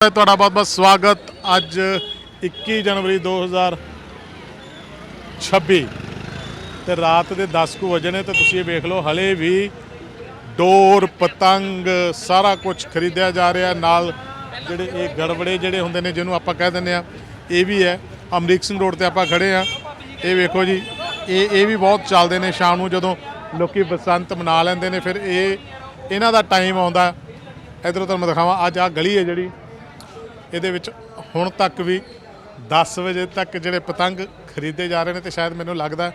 ਤੁਹਾਡਾ ਬਹੁਤ ਬਹੁਤ ਸਵਾਗਤ। ਅੱਜ 21 ਜਨਵਰੀ 2026 ਤੇ ਰਾਤ ਦੇ 10 ਕੁ ਵਜੇ ਨੇ ਤੇ ਤੁਸੀਂ ਇਹ ਵੇਖ ਲਓ, ਹਲੇ ਵੀ ਡੋਰ ਪਤੰਗ ਸਾਰਾ ਕੁਝ ਖਰੀਦਿਆ ਜਾ ਰਿਹਾ। ਨਾਲ ਜਿਹੜੇ ਇਹ ਗੜਬੜੇ ਜਿਹੜੇ ਹੁੰਦੇ ਨੇ, ਜਿਹਨੂੰ ਆਪਾਂ ਕਹਿ ਦਿੰਦੇ ਆ, ਇਹ ਵੀ ਹੈ। ਅਮਰੀਕ ਸਿੰਘ ਰੋਡ ਤੇ ਆਪਾਂ ਖੜੇ ਆ। ਇਹ ਵੇਖੋ ਜੀ, ਇਹ ਇਹ ਵੀ ਬਹੁਤ ਚੱਲਦੇ ਨੇ ਸ਼ਾਮ ਨੂੰ ਜਦੋਂ ਲੋਕੀ ਬਸੰਤ ਮਨਾ ਲੈਂਦੇ ਨੇ, ਫਿਰ ਇਹ ਇਹਨਾਂ ਦਾ ਟਾਈਮ ਆਉਂਦਾ। ਇਧਰੋਂ ਤੁਹਾਨੂੰ ਦਿਖਾਵਾਂ, ਅੱਜ ਆ ਗਲੀ ਹੈ ਜਿਹੜੀ। ਇਹਦੇ ਵਿੱਚ ਹੁਣ ਤੱਕ ਵੀ 10 ਵਜੇ ਤੱਕ ਜਿਹੜੇ ਪਤੰਗ ਖਰੀਦੇ ਜਾ ਰਹੇ ਨੇ ਤੇ ਸ਼ਾਇਦ ਮੈਨੂੰ ਲੱਗਦਾ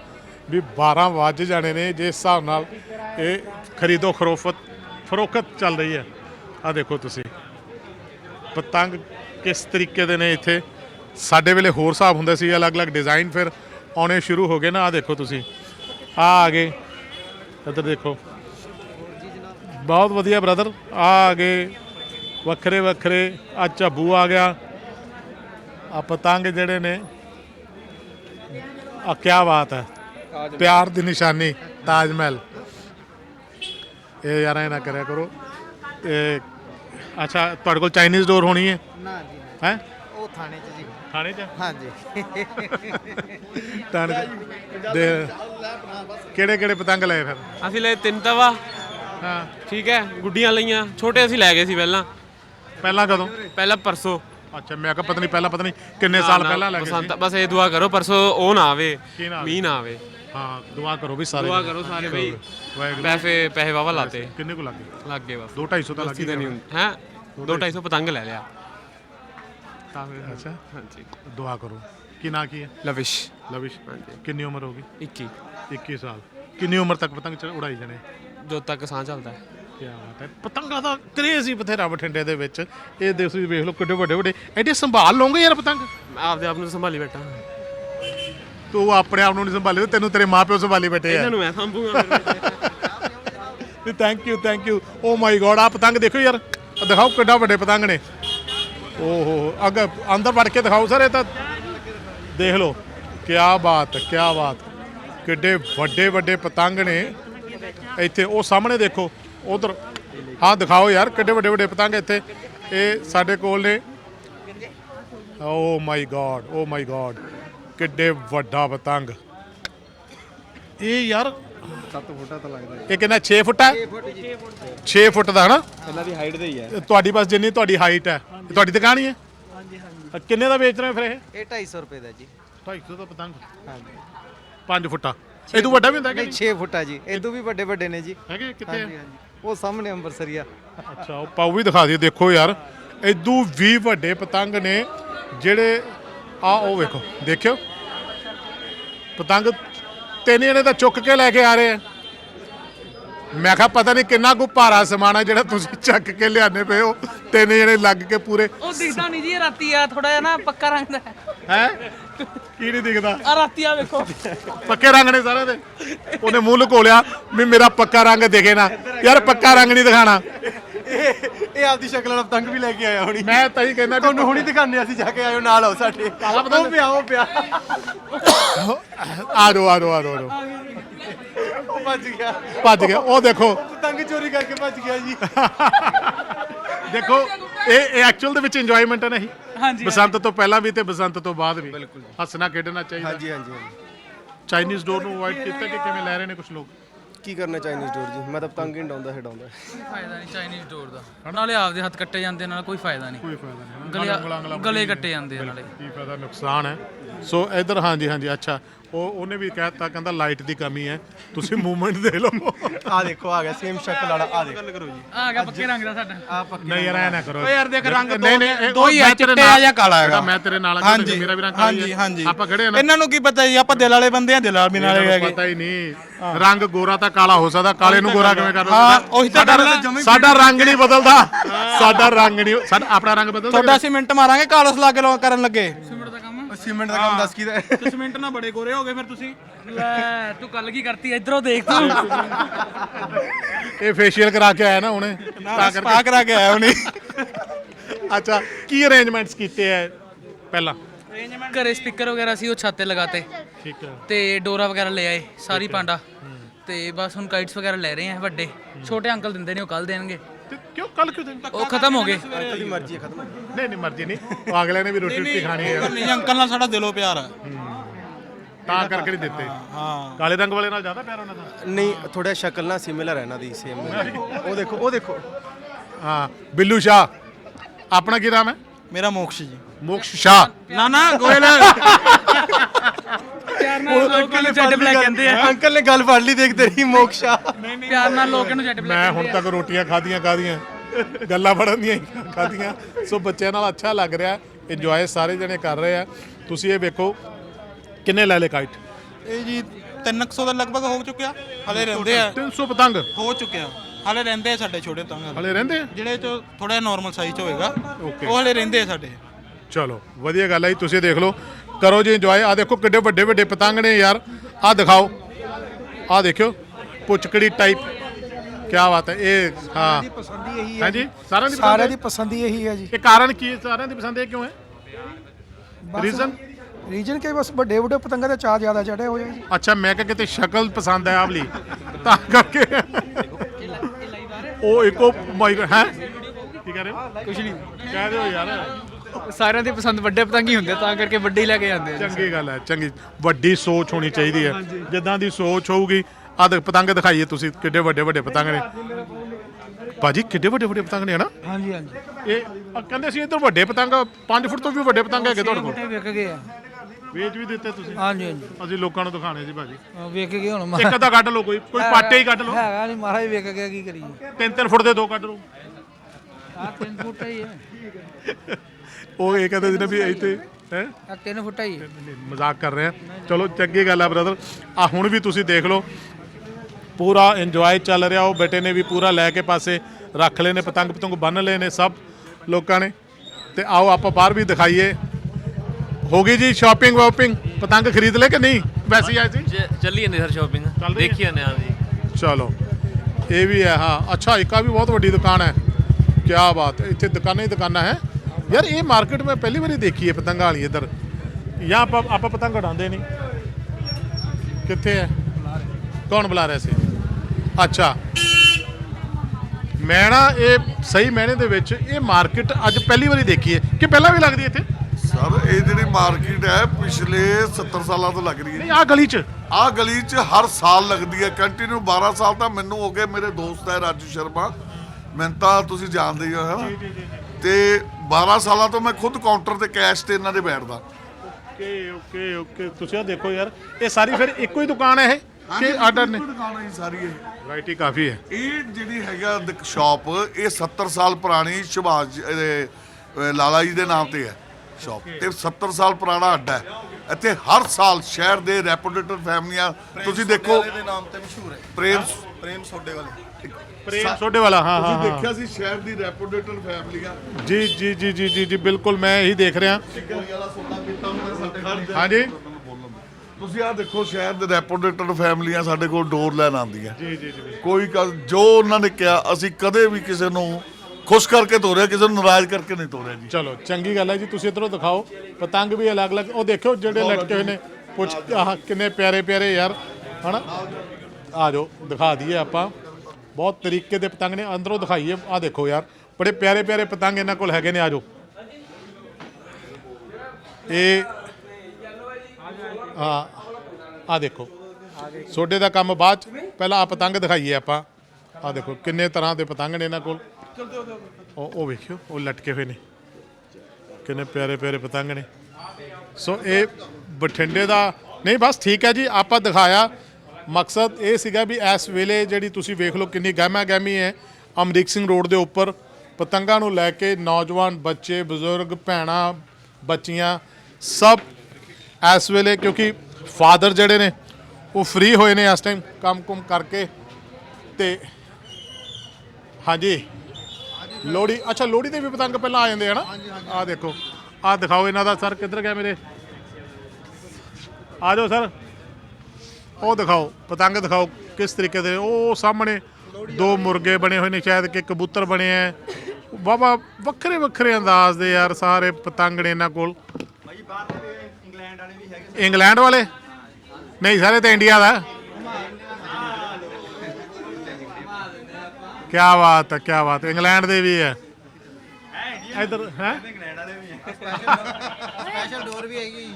ਵੀ 12 ਵੱਜ ਜਾਣੇ ਨੇ, ਜਿਸ ਹਿਸਾਬ ਨਾਲ ਇਹ ਖਰੀਦੋ ਖਰੋਫਤ, ਫਰੋਖਤ ਚੱਲ ਰਹੀ ਹੈ। ਆ ਦੇਖੋ ਤੁਸੀਂ, ਪਤੰਗ ਕਿਸ ਤਰੀਕੇ ਦੇ ਨੇ ਇੱਥੇ। ਸਾਡੇ ਵੇਲੇ ਹੋਰ ਹਿਸਾਬ ਹੁੰਦੇ ਸੀ, ਅਲੱਗ-ਅਲੱਗ ਡਿਜ਼ਾਈਨ ਫਿਰ ਆਉਣੇ ਸ਼ੁਰੂ ਹੋ ਗਏ ਨਾ। ਆ ਦੇਖੋ ਤੁਸੀਂ ਆ ਆ ਗਏ। ਇੱਧਰ ਦੇਖੋ ਬਹੁਤ ਵਧੀਆ ਬ੍ਰਦਰ ਆ ਆ ਗਏ। ਵੱਖਰੇ ਵੱਖਰੇ। ਆ ਝੱਬੂ ਆ ਗਿਆ। ਆ ਪਤੰਗ ਜਿਹੜੇ ਨੇ ਆ ਕੀ ਬਾਤ ਹੈ। ਪਿਆਰ ਦੀ ਨਿਸ਼ਾਨੀ ਤਾਜ ਮਹਿਲ ਇਹ ਯਾਰ ਇਹ ਨਾ ਕਰਿਆ ਕਰੋ। ਤੇ ਅੱਛਾ ਤੁਹਾਡੇ ਕੋਲ ਚਾਈਨੀਜ਼ ਡੋਰ ਹੋਣੀ ਹੈ? ਨਾ ਜੀ ਹੈ? ਉਹ ਥਾਣੇ 'ਚ ਜੀ। ਥਾਣੇ 'ਚ? ਹਾਂਜੀ। ਤਾਂ ਦੇ ਕਿਹੜੇ ਕਿਹੜੇ ਪਤੰਗ ਲਏ ਫਿਰ? ਅਸੀਂ ਲਏ ਤਿੰਨ ਤਵਾ। ਹਾਂ। ਠੀਕ ਹੈ ਗੁੱਡੀਆਂ ਲਈਆਂ। ਛੋਟੇ ਅਸੀਂ ਲੈ ਗਏ ਸੀ ਪਹਿਲਾਂ। ਪਹਿਲਾਂ ਕਦੋਂ? ਪਹਿਲਾਂ ਪਰਸੋਂ। ਅੱਛਾ ਮੈਂ ਕਿਹਾ ਪਤਾ ਨਹੀਂ ਪਹਿਲਾਂ ਪਤਾ ਨਹੀਂ ਕਿੰਨੇ ਸਾਲ ਪਹਿਲਾਂ ਲੱਗੇ ਸੀ? ਬਸੰਤ ਬਸ ਇਹ ਦੁਆ ਕਰੋ ਪਰਸੋਂ ਉਹ ਨਾ ਆਵੇ ਕੀ ਨਾ ਆਵੇ? ਮੀਂਹ ਨਾ ਆਵੇ। ਹਾਂ ਦੁਆ ਕਰੋ ਵੀ ਸਾਰੇ ਦੁਆ ਕਰੋ ਸਾਰੇ ਬਈ ਵਾਹਿਗੁਰੂ। ਪੈਸੇ ਪੈਸੇ ਵਾਵਾ ਲਾਤੇ। ਕਿੰਨੇ ਕੁ ਲੱਗੇ? ਲੱਗ ਗਏ ਬਸ 2 250 ਤਾਂ ਲੱਗੀ ਨਹੀਂ ਹੈ? 2 250 ਪਤੰਗ ਲੈ ਲਿਆ। ਤਾਂ ਫਿਰ ਅੱਛਾ। ਹਾਂਜੀ। ਦੁਆ ਕਰੋ। ਕੀ ਨਾਂ ਕੀ ਹੈ? ਲਵਿਸ਼। ਲਵਿਸ਼। ਹਾਂਜੀ। ਕਿੰਨੀ ਉਮਰ ਹੋਗੀ 21 21 ਸਾਲ। ਕਿੰਨੀ ਉਮਰ ਤੱਕ ਪਤੰਗ ਚ ਉਡਾਈ ਜਾਣੇ? ਜੋ ਤੱਕ ਸਾਹ ਚੱਲਦਾ ਹੈ। ਕੀ ਬਾਤ ਹੈ। ਪਤੰਗਾ ਦਾ ਕਰੇਜ਼ ਹੀ ਬਥੇਰਾ ਬਠਿੰਡੇ ਦੇ ਵਿੱਚ। ਇਹ ਦੇਖ ਤੁਸੀਂ ਵੇਖ ਲਓ ਕਿੱਡੇ ਵੱਡੇ ਵੱਡੇ। ਐਡੇ ਸੰਭਾਲ ਲਓਗੇ ਯਾਰ ਪਤੰਗ? ਮੈਂ ਆਪਦੇ ਆਪ ਨੂੰ ਸੰਭਾਲੀ ਬੈਠਾ। ਤੂੰ ਆਪਣੇ ਆਪ ਨੂੰ ਨਹੀਂ ਸੰਭਾਲੇ ਤੈਨੂੰ ਤੇਰੇ ਮਾਪਿਓ ਸੰਭਾਲੀ ਬੈਠੇ ਆ। ਇਹਨਾਂ ਨੂੰ ਮੈਂ ਸੰਭੂਗਾ। ਤੇ thank you thank you oh my God ਆ ਪਤੰਗ ਦੇਖੋ ਯਾਰ। ਆਹ ਦਿਖਾਓ ਕਿੱਡਾ ਵੱਡੇ ਪਤੰਗ ਨੇ। ਓਹੋ ਅੱਗ ਅੰਦਰ ਵੜ ਕੇ ਦਿਖਾਓ ਸਰ ਇਹ ਤਾਂ ਦੇਖ ਲਓ। ਕੀ ਬਾਤ ਕੀ ਬਾਤ। ਕਿੱਡੇ ਵੱਡੇ ਵੱਡੇ ਪਤੰਗ ਨੇ। ਇੱਥੇ ਉਹ ਸਾਹਮਣੇ ਦੇਖੋ ਉਧਰ। ਹਾਂ ਦਿਖਾਓ ਯਾਰ ਕਿੱਡੇ ਵੱਡੇ ਵੱਡੇ ਪਤੰਗ ਇੱਥੇ। ਇਹ ਸਾਡੇ ਕੋਲ ਨੇ। ਓ my God O my God ਕਿੱਡੇ ਵੱਡਾ ਪਤੰਗ। ਇਹ ਯਾਰ 7 ਫੁੱਟਾ ਤਾਂ ਲੱਗਦਾ ਇਹ ਕਿੰਨਾ 6 ਫੁੱਟ ਹੈ? 6 ਫੁੱਟ ਦਾ ਹਨਾ? ਇਹਨਾਂ ਦੀ ਹਾਈਟ ਦੇ ਹੀ ਹੈ। ਤੁਹਾਡੀ ਬਸ ਜਿੰਨੀ ਤੁਹਾਡੀ ਹਾਈਟ ਹੈ। ਤੁਹਾਡੀ ਦੁਕਾਨ ਹੀ ਹੈ? ਹਾਂਜੀ ਹਾਂਜੀ। ਕਿੰਨੇ ਦਾ ਵੇਚ ਰਹੇ ਫਿਰ ਇਹ? ਇਹ 250 ਰੁਪਏ ਦਾ ਜੀ। 250 ਦਾ ਪਤੰਗ। ਹਾਂਜੀ। 5 ਫੁੱਟਾ। ਇਹ ਤੋਂ ਵੱਡਾ ਵੀ ਹੁੰਦਾ ਨਹੀਂ ਕਿ 6 ਫੁੱਟਾ ਜੀ। ਇਦੋਂ ਵੀ ਵੱਡੇ ਵੱਡੇ ਨੇ ਜੀ। ਹੈਗੇ ਕਿੱਥੇ ਹਾਂਜੀ ਹਾਂਜੀ। ਉਹ ਸਾਹਮਣੇ ਅੰਬਰਸਰੀਆ। ਅੱਛਾ ਉਹ ਪਾਉ ਵੀ ਦਿਖਾ ਦਿਓ ਦੇਖੋ ਯਾਰ। ਇਦੋਂ ਵੀ ਵੱਡੇ ਪਤੰਗ ਨੇ ਜਿਹੜੇ ਆ ਉਹ ਵੇਖੋ ਦੇਖਿਓ। ਪਤੰਗ ਤਿੰਨ ਜਣੇ ਤਾਂ ਚੁੱਕ ਕੇ ਲੈ ਕੇ ਆ ਰਹੇ ਆ। ਮੈਂ ਕਿਹਾ ਪਤਾ ਨਹੀਂ ਕਿੰਨਾ ਕੁ ਭਾਰਾ ਸਮਾਨ ਆ ਜਿਹੜਾ ਤੁਸੀਂ ਚੱਕ ਕੇ ਲਿਆਨੇ ਪਏ ਹੋ। ਤਿੰਨ ਜਣੇ ਲੱਗ ਕੇ ਪੂਰੇ ਉਹ ਦਿਖਦਾ ਨਹੀਂ ਜੀ ਇਹ ਰਾਤੀ ਆ ਥੋੜਾ ਜਿਹਾ ਨਾ ਪੱਕਾ ਰੰਗ ਦਾ ਹੈ? ਕੀ ਨਹੀਂ ਦਿਖਦਾ? ਆ ਰਾਤੀ ਆ ਵੇਖੋ। ਪੱਕੇ ਰੰਗ ਨੇ ਸਾਰੇ ਦੇ। ਉਹਨੇ ਮੂੰਹ ਲੁਕੋਲਿਆ ਵੀ ਮੇਰਾ ਪੱਕਾ ਰੰਗ ਦਿਖੇ ਨਾ। ਯਾਰ ਪੱਕਾ ਰੰਗ ਨਹੀਂ ਦਿਖਾਣਾ। ਇਹ ਆਪਦੀ ਸ਼ਕਲ ਵਾਲਾ ਪਤੰਗ ਵੀ ਲੈ ਕੇ ਆਇਆ ਹੁਣੀ। ਮੈਂ ਤਾਂ ਹੀ ਕਹਿੰਦਾ ਤੁਹਾਨੂੰ ਹੁਣੀ ਦਿਖਾਣੇ ਅਸੀਂ ਜਾ ਕੇ ਆਇਓ ਨਾਲ ਆਓ ਸਾਡੇ। ਉਹ ਪਿਆ ਉਹ ਪਿਆ। ਆ ਰੋ ਆ ਰੋ ਆ ਰੋ ਆ ਰੋ। ਉਹ ਭੱਜ ਗਿਆ। ਭੱਜ ਗਿਆ। ਉਹ ਦੇਖੋ। ਪਤੰਗ ਚੋਰੀ ਕਰਕੇ ਭੱਜ ਗਿਆ ਜੀ। ਦੇਖੋ ਇਹ ਇਹ ਐਕਚੁਅਲ ਦੇ ਵਿੱਚ ਇੰਜੋਇਮੈਂਟ ਹੈ ਨਹੀਂ। ਹਾਂਜੀ ਬਸੰਤ ਤੋਂ ਪਹਿਲਾਂ ਵੀ ਤੇ ਬਸੰਤ ਤੋਂ ਬਾਅਦ ਵੀ। ਹੱਸਣਾ ਖੇਡਣਾ ਚਾਹੀਦਾ। ਹਾਂਜੀ ਹਾਂਜੀ ਹਾਂਜੀ। ਚਾਈਨੀਜ਼ ਡੋਰ ਨੂੰ ਅਵੋਇਡ ਕੀਤਾ ਕਿ ਕਿਵੇਂ ਲੈ ਰਹੇ ਨੇ ਕੁਝ ਲੋਕ? ਕੀ ਕਰਨਾ ਚਾਈਨੀਜ਼ ਡੋਰ ਜੀ? ਮੈਂ ਤਾਂ ਪਤੰਗ ਹੀ ਡਾਉਂਦਾ ਛਡਾਉਂਦਾ ਫਾਇਦਾ ਨਹੀਂ ਚਾਈਨੀਜ਼ ਡੋਰ ਦਾ। ਨਾਲੇ ਆਪਦੇ ਹੱਥ ਕੱਟੇ ਜਾਂਦੇ ਨਾਲ ਕੋਈ ਫਾਇਦਾ ਨਹੀਂ। ਕੋਈ ਫਾਇਦਾ ਨਹੀਂ। ਗਲੇ ਗਲੇ ਕੱਟੇ ਜਾਂਦੇ ਆ ਨਾਲੇ। ਕੀ ਫਾਇਦਾ ਨੁਕਸਾਨ ਹੈ। ਸੋ ਇਧਰ ਹਾਂਜੀ ਹਾਂਜੀ ਅੱਛਾ। ਉਹ ਉਹਨੇ ਵੀ ਕਹਿਤਾ ਕਹਿੰਦਾ ਲਾਈਟ ਦੀ ਕਮੀ ਹੈ। ਤੁਸੀਂ ਮੂਵਮੈਂਟ ਦੇ ਲਓ। ਆ ਦੇਖੋ ਆ ਗਿਆ ਸੇਮ ਸ਼ਕਲ ਵਾਲਾ ਆ ਦੇਖ। ਆ ਗਿਆ ਪੱਕੇ ਰੰਗ ਦਾ ਸਾਡਾ। ਆ ਪੱਕੀ ਨਹੀਂ ਯਾਰ ਐ ਨਾ ਕਰੋ। ਓ ਯਾਰ ਦੇਖ ਰੰਗ ਦੋ- ਨਹੀਂ ਨਹੀਂ ਦੋ ਹੀ ਹੈ, ਚਿੱਟੇ ਆ ਜਾਂ ਕਾਲਾ ਹੈਗਾ। ਮੈਂ ਤੇਰੇ ਨਾਲ ਆ, ਹਾਂਜੀ ਮੇਰਾ ਵੀ ਰੰਗ ਕਾਲਾ ਹੀ ਹਾਂਜੀ ਹੈ। ਹਾਂਜੀ। ਆਪਾਂ ਖੜੇ ਆ ਨਾ। ਇਹਨਾਂ ਨੂੰ ਕੀ ਪਤਾ ਜੀ ਆਪਾਂ ਦਿਲ ਵਾਲੇ ਬੰਦੇ ਆ ਦਿਲ ਵਾਲੇ ਨਾਲੇ ਹੈਗੇ ਪਤਾ ਹੀ ਨਹੀਂ। ਰੰਗ ਗੋਰਾ ਤਾਂ ਕਾਲਾ ਹੋ ਸਕਦਾ ਕਾਲੇ ਨੂੰ ਗੋਰਾ ਕਿਵੇਂ ਕਰ ਹਾਂ, ਉਹੀ ਤਾਂ ਗੱਲ। ਸਾਡਾ ਰੰਗ ਨਹੀਂ ਬਦਲਦਾ। ਸਾਡਾ ਰੰਗ ਨਹੀਂ ਸਾਡਾ ਆਪਣਾ ਰੰਗ ਬਦਲਦਾ ਤੁਹਾਡਾ ਅਸੀਂ ਮਿੰਟ ਮਾਰਾਂਗੇ ਕਾਲਸ ਲਾ ਕੇ ਲੋ ਕਰਨ ਲੱਗੇ। ਸਿਮਟ ਦਾ ਕੰਮ ਦੱਸ ਕੀ ਦਾ ਤੇ ਸੀਮੈਂਟ ਨਾਲ ਬੜੇ ਗੋਰੇ ਹੋ ਗਏ ਫਿਰ ਤੁਸੀਂ। ਲੈ ਤੂੰ ਕੱਲ ਕੀ ਕਰਤੀ? ਇਧਰੋਂ ਦੇਖ ਤੂੰ। ਇਹ ਫੇਸ਼ੀਅਲ ਕਰਾ ਕੇ ਆਇਆ ਨਾ ਹੁਣੇ। ਤਾਂ ਸਪਾ ਕਰਾ ਕੇ ਆਇਆ ਹੁਣੀ। ਕਰਕੇ ਅੱਛਾ ਕੀ ਅਰੇਂਜਮੈਂਟਸ ਕੀਤੇ ਆ ਪਹਿਲਾਂ? ਘਰੇ ਸਪੀਕਰ ਵਗੈਰਾ ਸੀ ਉਹ ਛੱਤ ਤੇ ਲਗਾਤੇ। ਠੀਕ ਹੈ। ਤੇ ਡੋਰਾ ਵਗੈਰਾ ਲੈ ਆਏ ਸਾਰੀ ਪਾਂਡਾ ਤੇ ਬਸ ਹੁਣ ਕਾਈਟਸ ਵਗੈਰਾ ਲੈ ਰਹੇ ਆ ਵੱਡੇ। ਛੋਟੇ ਅੰਕਲ ਦਿੰਦੇ ਨੇ ਉਹ ਕੱਲ ਦੇਣਗੇ। ਕਿਉਂ? ਕੱਲ ਕਿਉਂ ਦੇਣ ਉਹ ਖਤਮ ਹੋ ਗਏ। ਦੀ ਮਰਜ਼ੀ ਹੈ ਖਤਮ ਨਹੀਂ ਨਹੀਂ ਮਰਜ਼ੀ ਨਹੀਂ। ਉਹ ਅਗਲੇ ਨੇ ਵੀ ਰੋਟੀ ਰੋਟੀ ਖਾਣੀ ਹੈ। ਨਹੀਂ ਅੰਕਲ ਨਾਲ ਸਾਡਾ ਦਿਲੋਂ ਪਿਆਰ ਆ ਤਾਂ ਕਰਕੇ ਨਹੀਂ ਦਿੱਤੇ। ਹਾਂ ਕਾਲੇ ਰੰਗ ਵਾਲੇ ਨਾਲ ਜ਼ਿਆਦਾ ਪਿਆਰ ਉਹਨਾਂ ਦਾ? ਨਹੀਂ ਥੋੜਾ ਸ਼ਕਲ ਨਾ ਸਿਮਿਲਰ ਹੈ ਇਹਨਾਂ ਦੀ ਸੇਮ ਉਹ ਦੇਖੋ ਉਹ ਦੇਖੋ। ਹਾਂ ਬਿੱਲੂ ਸ਼ਾਹ। ਆਪਣਾ ਕੀ ਨਾਮ ਹੈ? ਮੇਰਾ ਮੋਕਸ਼ ਜੀ। ਮੋਕਸ਼ ਸ਼ਾਹ। ਨਾ ਨਾ ਗੋਇਲ। ਪਿਆਰ ਨਾਲ ਲੋਕ ਇਹਨੂੰ ਜੱਟ ਬਲੈਕ ਕਹਿੰਦੇ ਆ। ਅੰਕਲ ਨੇ ਗੱਲ ਫੜ ਲਈ ਦੇਖਦੇ ਰਹੀ ਮੋਕਸ਼ਾ। ਪਿਆਰ ਨਾਲ ਲੋਕ ਇਹਨੂੰ ਜੱਟ ਬਲੈਕ ਮੈਂ ਹੁਣ ਤੱਕ ਰੋਟੀਆਂ ਖਾਧੀਆਂ ਕਾਦੀਆਂ ਗੱਲਾਂ ਫੜਨ ਦੀਆਂ ਖਾਧੀਆਂ। ਸੋ ਬੱਚਿਆਂ ਨਾਲ ਅੱਛਾ ਲੱਗ ਰਿਹਾ। ਇੰਜੋਏ ਸਾਰੇ ਜਣੇ ਕਰ ਰਹੇ ਆ। ਤੁਸੀਂ ਇਹ ਵੇਖੋ ਕਿੰਨੇ ਲੈ ਲੇ ਕਾਈਟ ਇਹ ਜੀ 300 ਦਾ ਲਗਭਗ ਹੋ ਚੁੱਕਿਆ। ਹਲੇ ਰਹਿੰਦੇ ਆ। 300 ਪਤੰਗ। ਹੋ ਚੁੱਕਿਆ। ਹਲੇ ਰਹਿੰਦੇ ਆ ਸਾਡੇ ਛੋਟੇ ਪਤੰਗ ਹਲੇ। ਰਹਿੰਦੇ ਆ? ਜਿਹੜੇ ਚ ਥੋੜਾ ਨਾਰਮਲ ਸਾਈਜ਼ ਚ ਹੋਏਗਾ। Okay. ਉਹ ਹਲੇ ਰਹਿੰਦੇ ਆ ਸਾਡੇ। ਚਲੋ ਵਧੀਆ ਗੱਲ ਹੈ ਜੀ। ਤੁਸੀਂ ਦੇਖ ਲਓ ਕਰੋ ਜੀ ਇੰਜੋਏ ਆ ਦੇਖੋ ਕਿੱਡੇ ਵੱਡੇ ਵੱਡੇ ਪਤੰਗ ਨੇ ਯਾਰ। ਆ ਦਿਖਾਓ। ਆ ਦੇਖਿਓ ਪੁਚਕੜੀ ਟਾਈਪ ਕੀ ਬਾਤ ਹੈ ਇਹ ਹਾਂ। ਪਸੰਦ ਹੀ ਇਹੀ ਹੈ। ਹਾਂਜੀ ਸਾਰਿਆਂ ਦੀ ਪਸੰਦ ਸਾਰਿਆਂ ਹੈ? ਦੀ ਪਸੰਦ ਹੀ ਇਹੀ ਹੈ ਜੀ। ਇਹ ਕਾਰਨ ਕੀ ਹੈ? ਸਾਰਿਆਂ ਦੀ ਪਸੰਦ ਇਹ ਕਿਉਂ ਹੈ? ਰੀਜ਼ਨ ਰੀਜਨ ਕਿ ਬਸ ਵੱਡੇ ਵੱਡੇ ਪਤੰਗਾਂ ਦੇ ਚਾਹ ਜ਼ਿਆਦਾ ਚੜੇ ਹੋਏ ਆ ਜੀ। ਅੱਛਾ ਮੈਂ ਕਿਹਾ ਕਿਤੇ ਸ਼ਕਲ ਪਸੰਦ ਹੈ ਆਵਲੀ ਤਾਂ ਕਰਕੇ। ਉਹ ਇੱਕੋ ਮਾਈਕ ਹੈ? ਕੀ ਕਹਿ ਰਹੇ ਹੋ? ਕੁਝ ਨਹੀਂ। ਕਹਿ ਦਿਓ ਯਾਰ। ਸਾਰਿਆਂ ਦੀ ਪਸੰਦ ਵੱਡੇ ਪਤੰਗ ਹੀ ਹੁੰਦੇ ਤਾਂ ਕਰਕੇ ਵੱਡੇ ਹੀ ਲੈ ਕੇ ਜਾਂਦੇ ਚੰਗੀ ਗੱਲ ਹੈ ਚੰਗੀ। ਵੱਡੀ ਸੋਚ ਹੋਣੀ ਚਾਹੀਦੀ ਹੈ। ਜਿੱਦਾਂ ਦੀ ਸੋਚ ਹੋਊਗੀ ਆ ਦੇਖ ਪਤੰਗ ਦਿਖਾਈਏ ਤੁਸੀਂ ਕਿੱਡੇ ਵੱਡੇ ਵੱਡੇ ਪਤੰਗ ਨੇ। ਭਾਜੀ ਕਿੱਡੇ ਵੱਡੇ ਵੱਡੇ ਪਤੰਗ ਨੇ ਹਨਾ? ਹਾਂਜੀ ਹਾਂਜੀ। ਇਹ ਆ ਕਹਿੰਦੇ ਸੀ ਇੱਧਰ ਵੱਡੇ ਪਤੰਗ 5 ਫੁੱਟ ਤੋਂ ਵੀ ਵੱਡੇ ਪਤੰਗ ਹੈਗੇ ਤੁਹਾਡੇ ਕੋਲ। ਵਿਕ ਗਏ ਆ। ਵੇਚ ਵੀ ਦਿੱਤੇ ਤੁਸੀਂ। ਹਾਂਜੀ ਹਾਂਜੀ। ਅਸੀਂ ਲੋਕਾਂ ਨੂੰ ਦਿਖਾਣੇ ਜੀ ਭਾਜੀ। ਅਹ ਵਿਕ ਗਏ ਹੁਣ ਇੱਕ ਅੱਧਾ ਕੱਢ ਲਓ ਕੋਈ ਕੋਈ ਪਾਟੇ ਹੀ ਕੱਢ ਲਓ। ਹੈਗਾ ਨਹੀਂ ਮਹਾਰਾਜ ਵਿਕ ਗਿਆ ਕੀ ਕਰੀਏ। ਤਿੰਨ ਤਿੰਨ ਫੁੱਟ ਦੇ ਦੋ ਕੱਢ ਲਓ। ਆ 3 ਫੁੱਟ ਹੀ ਹੈ। ਉਹ ਇਹ ਕਹਿੰਦੇ ਸੀ ਨਾ ਵੀ ਇੱਥੇ ਹੈ? ਆ 3 ਫੁੱਟ ਹੀ ਹੈ ਮਜ਼ਾਕ ਕਰ ਰਹੇ ਆ। ਚਲੋ ਚੰਗੀ ਗੱਲ ਆ ਬ੍ਰਦਰ ਆ ਹੁਣ ਵੀ ਤੁਸੀਂ ਦੇਖ ਲਓ। ਪੂਰਾ ਇੰਜੋਏ ਚੱਲ ਰਿਹਾ ਉਹ ਬੇਟੇ ਨੇ ਵੀ ਪੂਰਾ ਲੈ ਕੇ ਪਾਸੇ ਰੱਖ ਲਏ ਨੇ ਪਤੰਗ ਪਤੰਗ ਬੰਨ ਲਏ ਨੇ ਸਭ ਲੋਕਾਂ ਨੇ। ਤੇ ਆਓ ਆਪਾਂ ਬਾਹਰ ਵੀ ਦਿਖਾਈਏ। ਹੋ ਗਈ ਜੀ ਸ਼ਾਪਿੰਗ ਵਾਪਿੰਗ ਪਤੰਗ ਖਰੀਦ ਲਏ ਕਿ ਨਹੀਂ? ਵੈਸੇ ਹੀ ਆਏ ਸੀ? ਚ- ਚੱਲੀ ਜਾਂਦੀ ਸਰ ਸ਼ਾਪਿੰਗ ਚੱਲ ਰਹੀ ਹੈ? ਦੇਖੀ ਜਾਂਦੇ ਹਾਂ ਜੀ ਚਲੋ ਇਹ ਵੀ ਹੈ ਹਾਂ। ਅੱਛਾ ਇੱਕ ਆ ਵੀ ਬਹੁਤ ਵੱਡੀ ਦੁਕਾਨ ਹੈ। ਕੀ ਬਾਤ ਹੈ ਇੱਥੇ ਦੁਕਾਨਾਂ ਹੀ ਦੁਕਾਨਾਂ ਹੈ। ਯਾਰ ਇਹ ਮਾਰਕੀਟ ਮੈਂ ਪਹਿਲੀ ਵਾਰੀ ਦੇਖੀ ਹੈ ਪਤੰਗਾਂ ਵਾਲੀ ਇੱਧਰ। ਜਾਂ ਆਪਾਂ ਆਪਾਂ ਪਤੰਗ ਉਡਾਉਂਦੇ ਨਹੀਂ। ਕਿੱਥੇ ਹੈ? ਕੌਣ ਬੁਲਾ ਰਿਹਾ ਸੀ? ਅੱਛਾ। ਮੈਂ ਨਾ ਇਹ ਸਹੀ ਮੈਨੇ ਦੇ ਵਿੱਚ ਇਹ ਮਾਰਕੀਟ ਅੱਜ ਪਹਿਲੀ ਵਾਰੀ ਦੇਖੀ ਹੈ। ਕਿ ਪਹਿਲਾਂ ਵੀ ਲੱਗਦੀ ਇੱਥੇ? ਸਰ ਇਹ ਜਿਹੜੀ ਮਾਰਕੀਟ ਹੈ ਪਿਛਲੇ 70 ਸਾਲਾਂ ਤੋਂ ਲੱਗ ਰਹੀ ਹੈ ਨਹੀਂ ਆ ਗਲੀ 'ਚ। ਆਹ ਗਲੀ 'ਚ ਹਰ ਸਾਲ ਲੱਗਦੀ ਹੈ। ਕੰਟੀਨਿਊ 12 ਸਾਲ ਤਾਂ ਮੈਨੂੰ ਹੋ ਗਏ ਮੇਰੇ ਦੋਸਤ ਹੈ ਰਾਜੂ ਸ਼ਰਮਾ। ਮੈਂ ਤਾਂ ਤੁਸੀਂ ਜਾਣਦੇ ਹੀ ਹੋ ਹੈ ਨਾ? ਤੇ 12 ਸਾਲਾਂ ਤੋਂ ਮੈਂ ਖੁਦ ਕਾਊਂਟਰ ਤੇ ਕੈਸ਼ ਤੇ ਇਹਨਾਂ ਦੇ ਬੈਠਦਾ। Okay okay okay. ਤੁਸੀਂ ਆ ਦੇਖੋ ਯਾਰ ਇਹ ਸਾਰੀ ਫਿਰ ਇੱਕੋ ਹੀ ਦੁਕਾਨ ਹੈ ਇਹ? ਕਿ ਆਰਡਰ ਨੇ? ਦੁਕਾਨ ਹੈ ਸਾਰੀ ਇਹ। ਵੈਰਾਈਟੀ ਕਾਫੀ ਹੈ। ਇਹ ਜਿਹੜੀ ਹੈਗਾ ਸ਼ਾਪ ਇਹ 70 ਸਾਲ ਪੁਰਾਣੀ ਸੁਭਾਸ਼ ਜੀ- ਇਹਦੇ, ਅਹ ਲਾਲਾ ਜੀ ਦੇ ਨਾਮ ਤੇ ਹੈ ਸ਼ਾਪ ਤੇ 70 ਸਾਲ ਪੁਰਾਣਾ ਅੱਡਾ ਹੈ। ਇੱਥੇ ਹਰ ਸਾਲ ਸ਼ਹਿਰ ਦੇ ਰੈਪੂਟੇਟਡ ਫੈਮਲੀਆਂ ਤੁਸੀਂ ਦੇਖੋ ਦੇ ਨਾਮ ਤੇ ਮਸ਼ਹੂਰ ਹੈ। ਪ੍ਰੇਮ ਪ੍ਰੇਮ ਸੋਡੇ ਵਾਲੇ। ਪ੍ਰੇਮ ਸੋਡੇ ਵਾਲਾ ਹਾਂ ਹਾਂ ਤੁਸੀਂ ਹਾਂ ਦੇਖਿਆ ਸੀ ਸ਼ਹਿਰ ਦੀ ਰੈਪੂਟੇਟਡ ਫੈਮਲੀਆਂ ਜੀ ਜੀ ਜੀ ਜੀ ਜੀ ਜੀ ਬਿਲਕੁਲ ਮੈਂ ਇਹੀ ਦੇਖ ਰਿਹਾ। ਹਾਂਜੀ। ਤੁਸੀਂ ਆਹ ਦੇਖੋ ਸ਼ਹਿਰ ਦੇ ਰੈਪੂਟੇਟਡ ਫੈਮਲੀਆਂ ਸਾਡੇ ਕੋਲ ਡੋਰ ਲੈਣ ਆਉਂਦੀਆਂ ਜੀ ਜੀ ਜੀ ਕੋਈ ਕ- ਜੋ ਉਹਨਾਂ ਨੇ ਕਿਹਾ ਅਸੀਂ ਕਦੇ ਵੀ ਕਿਸੇ ਨੂੰ ਖੁਸ਼ ਕਰਕੇ ਤੋਰਿਆ ਕਿਸੇ ਨੂੰ ਨਾਰਾਜ਼ ਕਰਕੇ ਨਹੀਂ ਤੋਰਿਆ ਜੀ। ਚਲੋ ਚੰਗੀ ਗੱਲ ਹੈ ਜੀ ਤੁਸੀਂ ਇਧਰੋਂ ਦਿਖਾਓ। ਪਤੰਗ ਵੀ ਅਲੱਗ-ਅਲੱਗ ਉਹ ਦੇਖਿਓ ਜਿਹੜੇ ਲਟਕੇ ਹੋਏ ਨੇ। ਪੁੱਛ ਆਹ ਕਿੰਨੇ ਪਿਆਰੇ ਪਿਆਰੇ ਯਾਰ ਹਨਾ? ਆ ਜਾਓ, ਦਿਖਾ ਦਈਏ ਆਪਾਂ। ਬਹੁਤ ਤਰੀਕੇ ਦੇ ਪਤੰਗ ਨੇ, ਅੰਦਰੋਂ ਦਿਖਾਈਏ। ਆ ਦੇਖੋ ਯਾਰ, ਬੜੇ ਪਿਆਰੇ ਪਿਆਰੇ ਪਤੰਗ ਇਹਨਾਂ ਕੋਲ ਹੈਗੇ ਨੇ, ਆ ਜਾਓ। ਇਹ ਆ ਆ ਦੇਖੋ। ਸੋਡੇ ਦਾ ਕੰਮ ਬਾਅਦ ਚ, ਪਹਿਲਾਂ ਆ ਪਤੰਗ ਦਿਖਾਈਏ ਆਪਾਂ। ਆ ਦੇਖੋ, ਕਿੰਨੇ ਤਰ੍ਹਾਂ ਦੇ ਪਤੰਗ ਨੇ ਇਹਨਾਂ ਕੋਲ। ਉਹ ਉਹ ਵੇਖਿਓ, ਉਹ ਲਟਕੇ ਹੋਏ ਨੇ। ਕਿੰਨੇ ਪਿਆਰੇ ਪਿਆਰੇ ਪਤੰਗ ਨੇ। ਸੋ ਇਹ ਬਠਿੰਡੇ ਦਾ ਨਹੀਂ, ਬਸ ਠੀਕ ਹੈ ਜੀ, ਆਪਾਂ ਦਿਖਾਇਆ। ਮਕਸਦ ਇਹ ਸੀਗਾ ਵੀ ਇਸ ਵੇਲੇ ਜਿਹੜੀ ਤੁਸੀਂ ਵੇਖ ਲਓ ਕਿੰਨੀ ਗਹਿਮਾ ਗਹਿਮੀ ਹੈ। ਅਮਰੀਕ ਸਿੰਘ ਰੋਡ ਦੇ ਉੱਪਰ ਪਤੰਗਾਂ ਨੂੰ ਲੈ ਕੇ ਨੌਜਵਾਨ ਬੱਚੇ ਬਜ਼ੁਰਗ ਭੈਣਾਂ ਬੱਚੀਆਂ ਸਭ ਇਸ ਵੇਲੇ ਕਿਉਂਕਿ ਫਾਦਰ ਜਿਹੜੇ ਨੇ ਉਹ ਫ੍ਰੀ ਹੋਏ ਨੇ ਇਸ ਟਾਈਮ ਕੰਮ-ਕੁਮ ਕਰਕੇ ਤੇ ਹਾਂਜੀ। ਲੋੜੀ ਅੱਛਾ ਲੋੜੀ ਦੇ ਵੀ ਪਤੰਗ ਪਹਿਲਾਂ ਆ ਜਾਂਦੇ ਹਨ ਆ ਦੇਖੋ ਆ ਦਿਖਾਓ ਇਹਨਾਂ ਦਾ। ਸਰ ਕਿੱਧਰ ਗਿਆ ਮੇਰੇ? ਆ ਜਾਓ ਸਰ। ਉਹ ਦਿਖਾਓ ਪਤੰਗ ਦਿਖਾਓ ਕਿਸ ਤਰੀਕੇ ਦੇ ਉਹ ਸਾਹਮਣੇ ਦੋ ਮੁਰਗੇ ਬਣੇ ਹੋਏ ਨੇ ਸ਼ਾਇਦ ਕਿ ਕਬੂਤਰ ਬਣੇ ਆ। ਬਾਬਾ ਵੱਖਰੇ ਵੱਖਰੇ ਅੰਦਾਜ਼ ਦੇ ਯਾਰ ਸਾਰੇ ਪਤੰਗ ਨੇ ਇਹਨਾਂ ਕੋਲ। ਇੰਗਲੈਂਡ ਵਾਲੇ? ਨਹੀਂ ਸਾਰੇ ਤਾਂ ਇੰਡੀਆ ਦਾ। ਕੀ ਬਾਤ ਹੈ ਕੀ ਬਾਤ ਹੈ ਇੰਗਲੈਂਡ ਦੇ ਵੀ ਹੈ। ਇਧਰ ਹੈ? ਸਪੈਸ਼ਲ ਡੋਰ ਵੀ ਹੈਗੀ।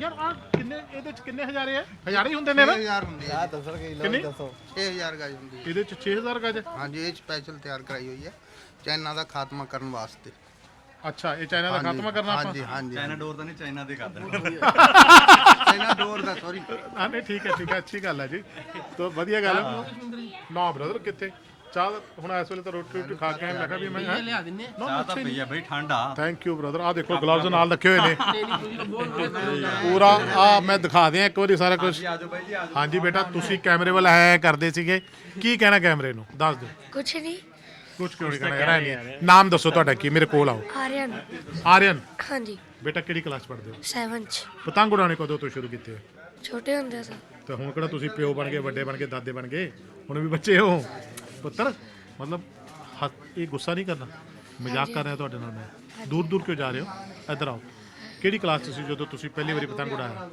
ਯਾਰ ਆ ਕਿੰਨੇ ਇਹਦੇ ਚ ਕਿੰਨੇ ਹਜ਼ਾਰੇ ਹੈ ਹਜ਼ਾਰੇ ਹੀ ਹੁੰਦੇ ਨੇ ਨਾ? 6000 ਹੁੰਦੀ ਹੈ ਕਿੰਨੇ? 6000 ਗਜ ਹੁੰਦੀ ਹੈ ਇਹਦੇ ਚ 6000 ਗਜ? ਹਾਂਜੀ ਇਹ ਸਪੈਸ਼ਲ ਤਿਆਰ ਕਰਾਈ ਹੋਈ ਹੈ ਚਾਈਨਾ ਦਾ ਖਾਤਮਾ ਕਰਨ ਵਾਸਤੇ। ਅੱਛਾ ਇਹ ਚਾਈਨਾ ਦਾ ਖਾਤਮਾ ਕਰਨਾ ਆਪਾਂ? ਹਾਂਜੀ ਹਾਂਜੀ ਚਾਈਨਾ ਡੋਰ ਤਾਂ ਨਹੀਂ ਚਾਈਨਾ ਦੇ ਕਰ ਚਾਈਨਾ ਡੋਰ ਦਾ ਸੌਰੀ ਹਾਂ ਨਹੀਂ ਠੀਕ ਹੈ ਠੀਕ ਹੈ ਅੱਛੀ ਗੱਲ ਹੈ ਜੀ। ਤੋ ਵਧੀਆ ਗੱਲ ਹੈ। ਨਾ ਬ੍ਰਦਰ ਕਿੱਥੇ? ਚਾਹ ਹੁਣ ਇਸ ਵੇਲੇ ਤਾਂ ਰੋਟੀ ਰੋਟੀ ਖਾ ਕੇ ਆਏ, ਮੈਂ ਕਿਹਾ ਵੀ ਮੈਂ ਲਿਆ ਦਿੰਨੇ ਚਾਹ ਤਾਂ ਪਈ ਆ ਬਈ ਠੰਡਾ ਥੈਂਕ ਯੂ ਬ੍ਰਦਰ ਆ ਦੇਖੋ ਗਲਵਜ਼ ਨਾਲ ਰੱਖੇ ਹੋਏ ਨੇ। ਪੂਰਾ ਆ ਮੈਂ ਦਿਖਾ ਦਿਆਂ ਇੱਕ ਵਾਰੀ ਸਾਰਾ ਕੁਝ ਆਜੋ ਬਾਈ ਜੀ ਆਜੋ ਹਾਂਜੀ ਬੇਟਾ ਤੁਸੀਂ ਕੈਮਰੇ ਵੱਲ ਹੈ ਕਰਦੇ ਸੀਗੇ। ਕੀ ਕਹਿਣਾ ਕੈਮਰੇ ਨੂੰ? ਦੱਸ ਦਿਓ। ਕੁਛ ਨਹੀਂ ਕੁਝ ਕਿਉਂ ਨਹੀਂ ਕਹਿਣਾ? ਯਾਰ ਨਹੀਂ ਨਾਮ ਦੱਸੋ ਤੁਹਾਡਾ ਕੀ ਮੇਰੇ ਕੋਲ ਆਓ। ਆਰਿਆਨ ਆਰੀਅਨ? ਹਾਂਜੀ। ਬੇਟਾ ਕਿਹੜੀ ਕਲਾਸ ਪੜ੍ਹਦੇ ਹੋ? 7 ਚ। ਪਤੰਗ ਉਡਾਉਣੇ ਕਦੋਂ ਤੋਂ ਸ਼ੁਰੂ ਕੀਤੇ? ਹੋ ਛੋਟੇ ਹੁੰਦੇ ਸਾਂ ਤੇ ਹੁਣ ਕਿਹੜਾ ਤੁਸੀਂ ਪਿਓ ਬਣ ਗਏ ਵੱਡੇ ਬਣ ਗਏ ਦਾਦੇ ਬਣ ਗਏ? ਹੁਣ ਵੀ ਬੱਚੇ ਹੋ? ਪੁੱਤਰ ਮਤਲਬ ਹੱਥ- ਇਹ ਗੁੱਸਾ ਨਹੀਂ ਕਰਨਾ। ਮਜ਼ਾਕ ਕਰ ਰਿਹਾ ਤੁਹਾਡੇ ਨਾਲ ਮੈਂ। ਦੂਰ ਦੂਰ ਕਿਉਂ ਜਾ ਰਹੇ ਹੋ? ਇੱਧਰ ਆਓ। ਕਿਹੜੀ ਕਲਾਸ 'ਚ ਸੀ ਜਦੋਂ ਤੁਸੀਂ ਪਹਿਲੀ ਵਾਰੀ ਪਤੰਗ ਉਡਾਇਆ?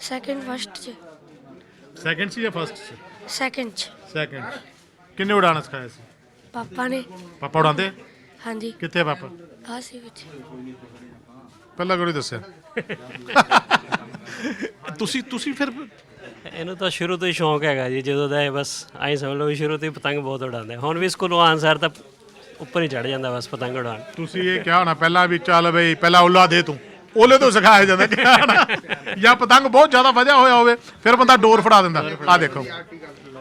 ਸੈਕਿੰਡ ਫਸਟ ਚ। ਸੈਕੰਡ ਸੀ ਜਾਂ ਫਸਟ 'ਚ? ਸੈਕਿੰਡ ਚ। ਸੈਕੰਡ ਕਿੰਨੇ ਉਡਾਉਣਾ ਸਿਖਾਇਆ ਸੀ? ਪਾਪਾ ਨੇ। ਪਾਪਾ ਉਡਾਉਂਦੇ? ਹਾਂਜੀ। ਕਿੱਥੇ ਆ ਪਾਪਾ? ਆ ਸੀ ਵਿੱਚ। ਪਹਿਲਾਂ ਨਹੀਂ ਦੱਸਿਆ? ਤੁਸੀਂ ਤੁਸੀਂ ਫਿਰ ਇਹਨੂੰ ਤਾਂ ਸ਼ੁਰੂ ਤੋਂ ਹੀ ਸ਼ੌਂਕ ਹੈਗਾ ਜੀ, ਜਦੋਂ ਦਾ ਇਹ ਬਸ ਆਈ ਸਮਝ ਲਓ ਵੀ ਸ਼ੁਰੂ ਤੋਂ ਹੀ ਪਤੰਗ ਬਹੁਤ ਉਡਾਉਂਦੇ ਹੁਣ ਵੀ ਸਕੂਲੋਂ ਆਉਣ ਸਾਰ ਤਾਂ ਉੱਪਰ ਹੀ ਚੜ ਜਾਂਦਾ ਬਸ ਪਤੰਗ ਉਡਾਉਣ। ਤੁਸੀਂ ਇਹ ਕਿਹਾ ਹੋਣਾ, ਪਹਿਲਾਂ ਵੀ ਚੱਲ ਬਈ, ਪਹਿਲਾਂ ਉੱਲਾ ਦੇ ਤੂੰ। ਉਹਲੇ ਤੋਂ ਸਿਖਾਇਆ ਜਾਂਦਾ, ਕਿਹਾ ਹੋਣਾ। ਜਾਂ ਪਤੰਗ ਬਹੁਤ ਜ਼ਿਆਦਾ ਵਧਿਆ ਹੋਇਆ ਹੋਵੇ, ਫਿਰ ਬੰਦਾ ਡੋਰ ਫੜਾ ਦਿੰਦਾ। ਆ ਦੇਖੋ।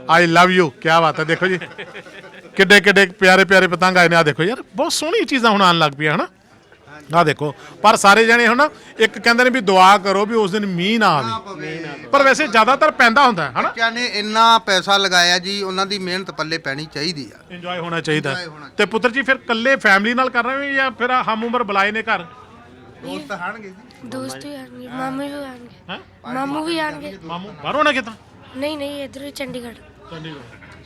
ਆਈ ਲਵ ਯੂ ਕੀ ਬਾਤ ਹੈ, ਦੇਖੋ ਜੀ। ਕਿੱਡੇ ਕਿੱਡੇ ਪਿਆਰੇ ਪਿਆਰੇ ਪਤੰਗ ਆਏ ਨੇ ਆ ਦੇਖੋ ਯਾਰ, ਬਹੁਤ ਸੋਹਣੀ ਚੀਜ਼ਾਂ ਹੁਣ ਆਉਣ ਲੱਗ ਪਈਆਂ, ਹਨਾ? ਆ ਦੇਖੋ ਪਰ ਸਾਰੇ ਜਣੇ ਹੁਣ ਇੱਕ ਕਹਿੰਦੇ ਨੇ ਵੀ ਦੁਆ ਕਰੋ ਵੀ ਉਸ ਦਿਨ ਮੀਂਹ ਨਾ ਆਵੇ। ਪਰ ਵੈਸੇ ਜ਼ਿਆਦਾਤਰ ਪੈਂਦਾ ਹੁੰਦਾ ਹੈ ਹਨਾ? ਬੱਚਿਆਂ ਨੇ ਇੰਨਾ ਪੈਸਾ ਲਗਾਇਆ ਜੀ ਉਹਨਾਂ ਦੀ ਮਿਹਨਤ ਪੱਲੇ ਪੈਣੀ ਚਾਹੀਦੀ ਆ। ਇੰਜੋਏ ਹੋਣਾ ਚਾਹੀਦਾ। ਤੇ ਪੁੱਤਰ ਜੀ ਫਿਰ ਇਕੱਲੇ ਫੈਮਿਲੀ ਨਾਲ ਕਰ ਰਹੇ ਹੋ ਜਾਂ ਫਿਰ ਹਮ ਉਮਰ ਬੁਲਾਏ ਨੇ ਘਰ? ਦੋਸਤ ਆਣਗੇ ਜੀ। ਦੋਸਤ ਵੀ ਆਣਗੇ ਮਾਮੂ ਵੀ ਆਣਗੇ ਹੈਂ? ਮਾਮੂ ਵੀ ਆਣਗੇ ਮਾਮੂ ਬਾਹਰੋਂ ਨਾ ਕਿਤਾ ਨਹੀਂ ਨਹੀਂ ਇਧਰ ਚੰਡੀਗੜ੍ਹ।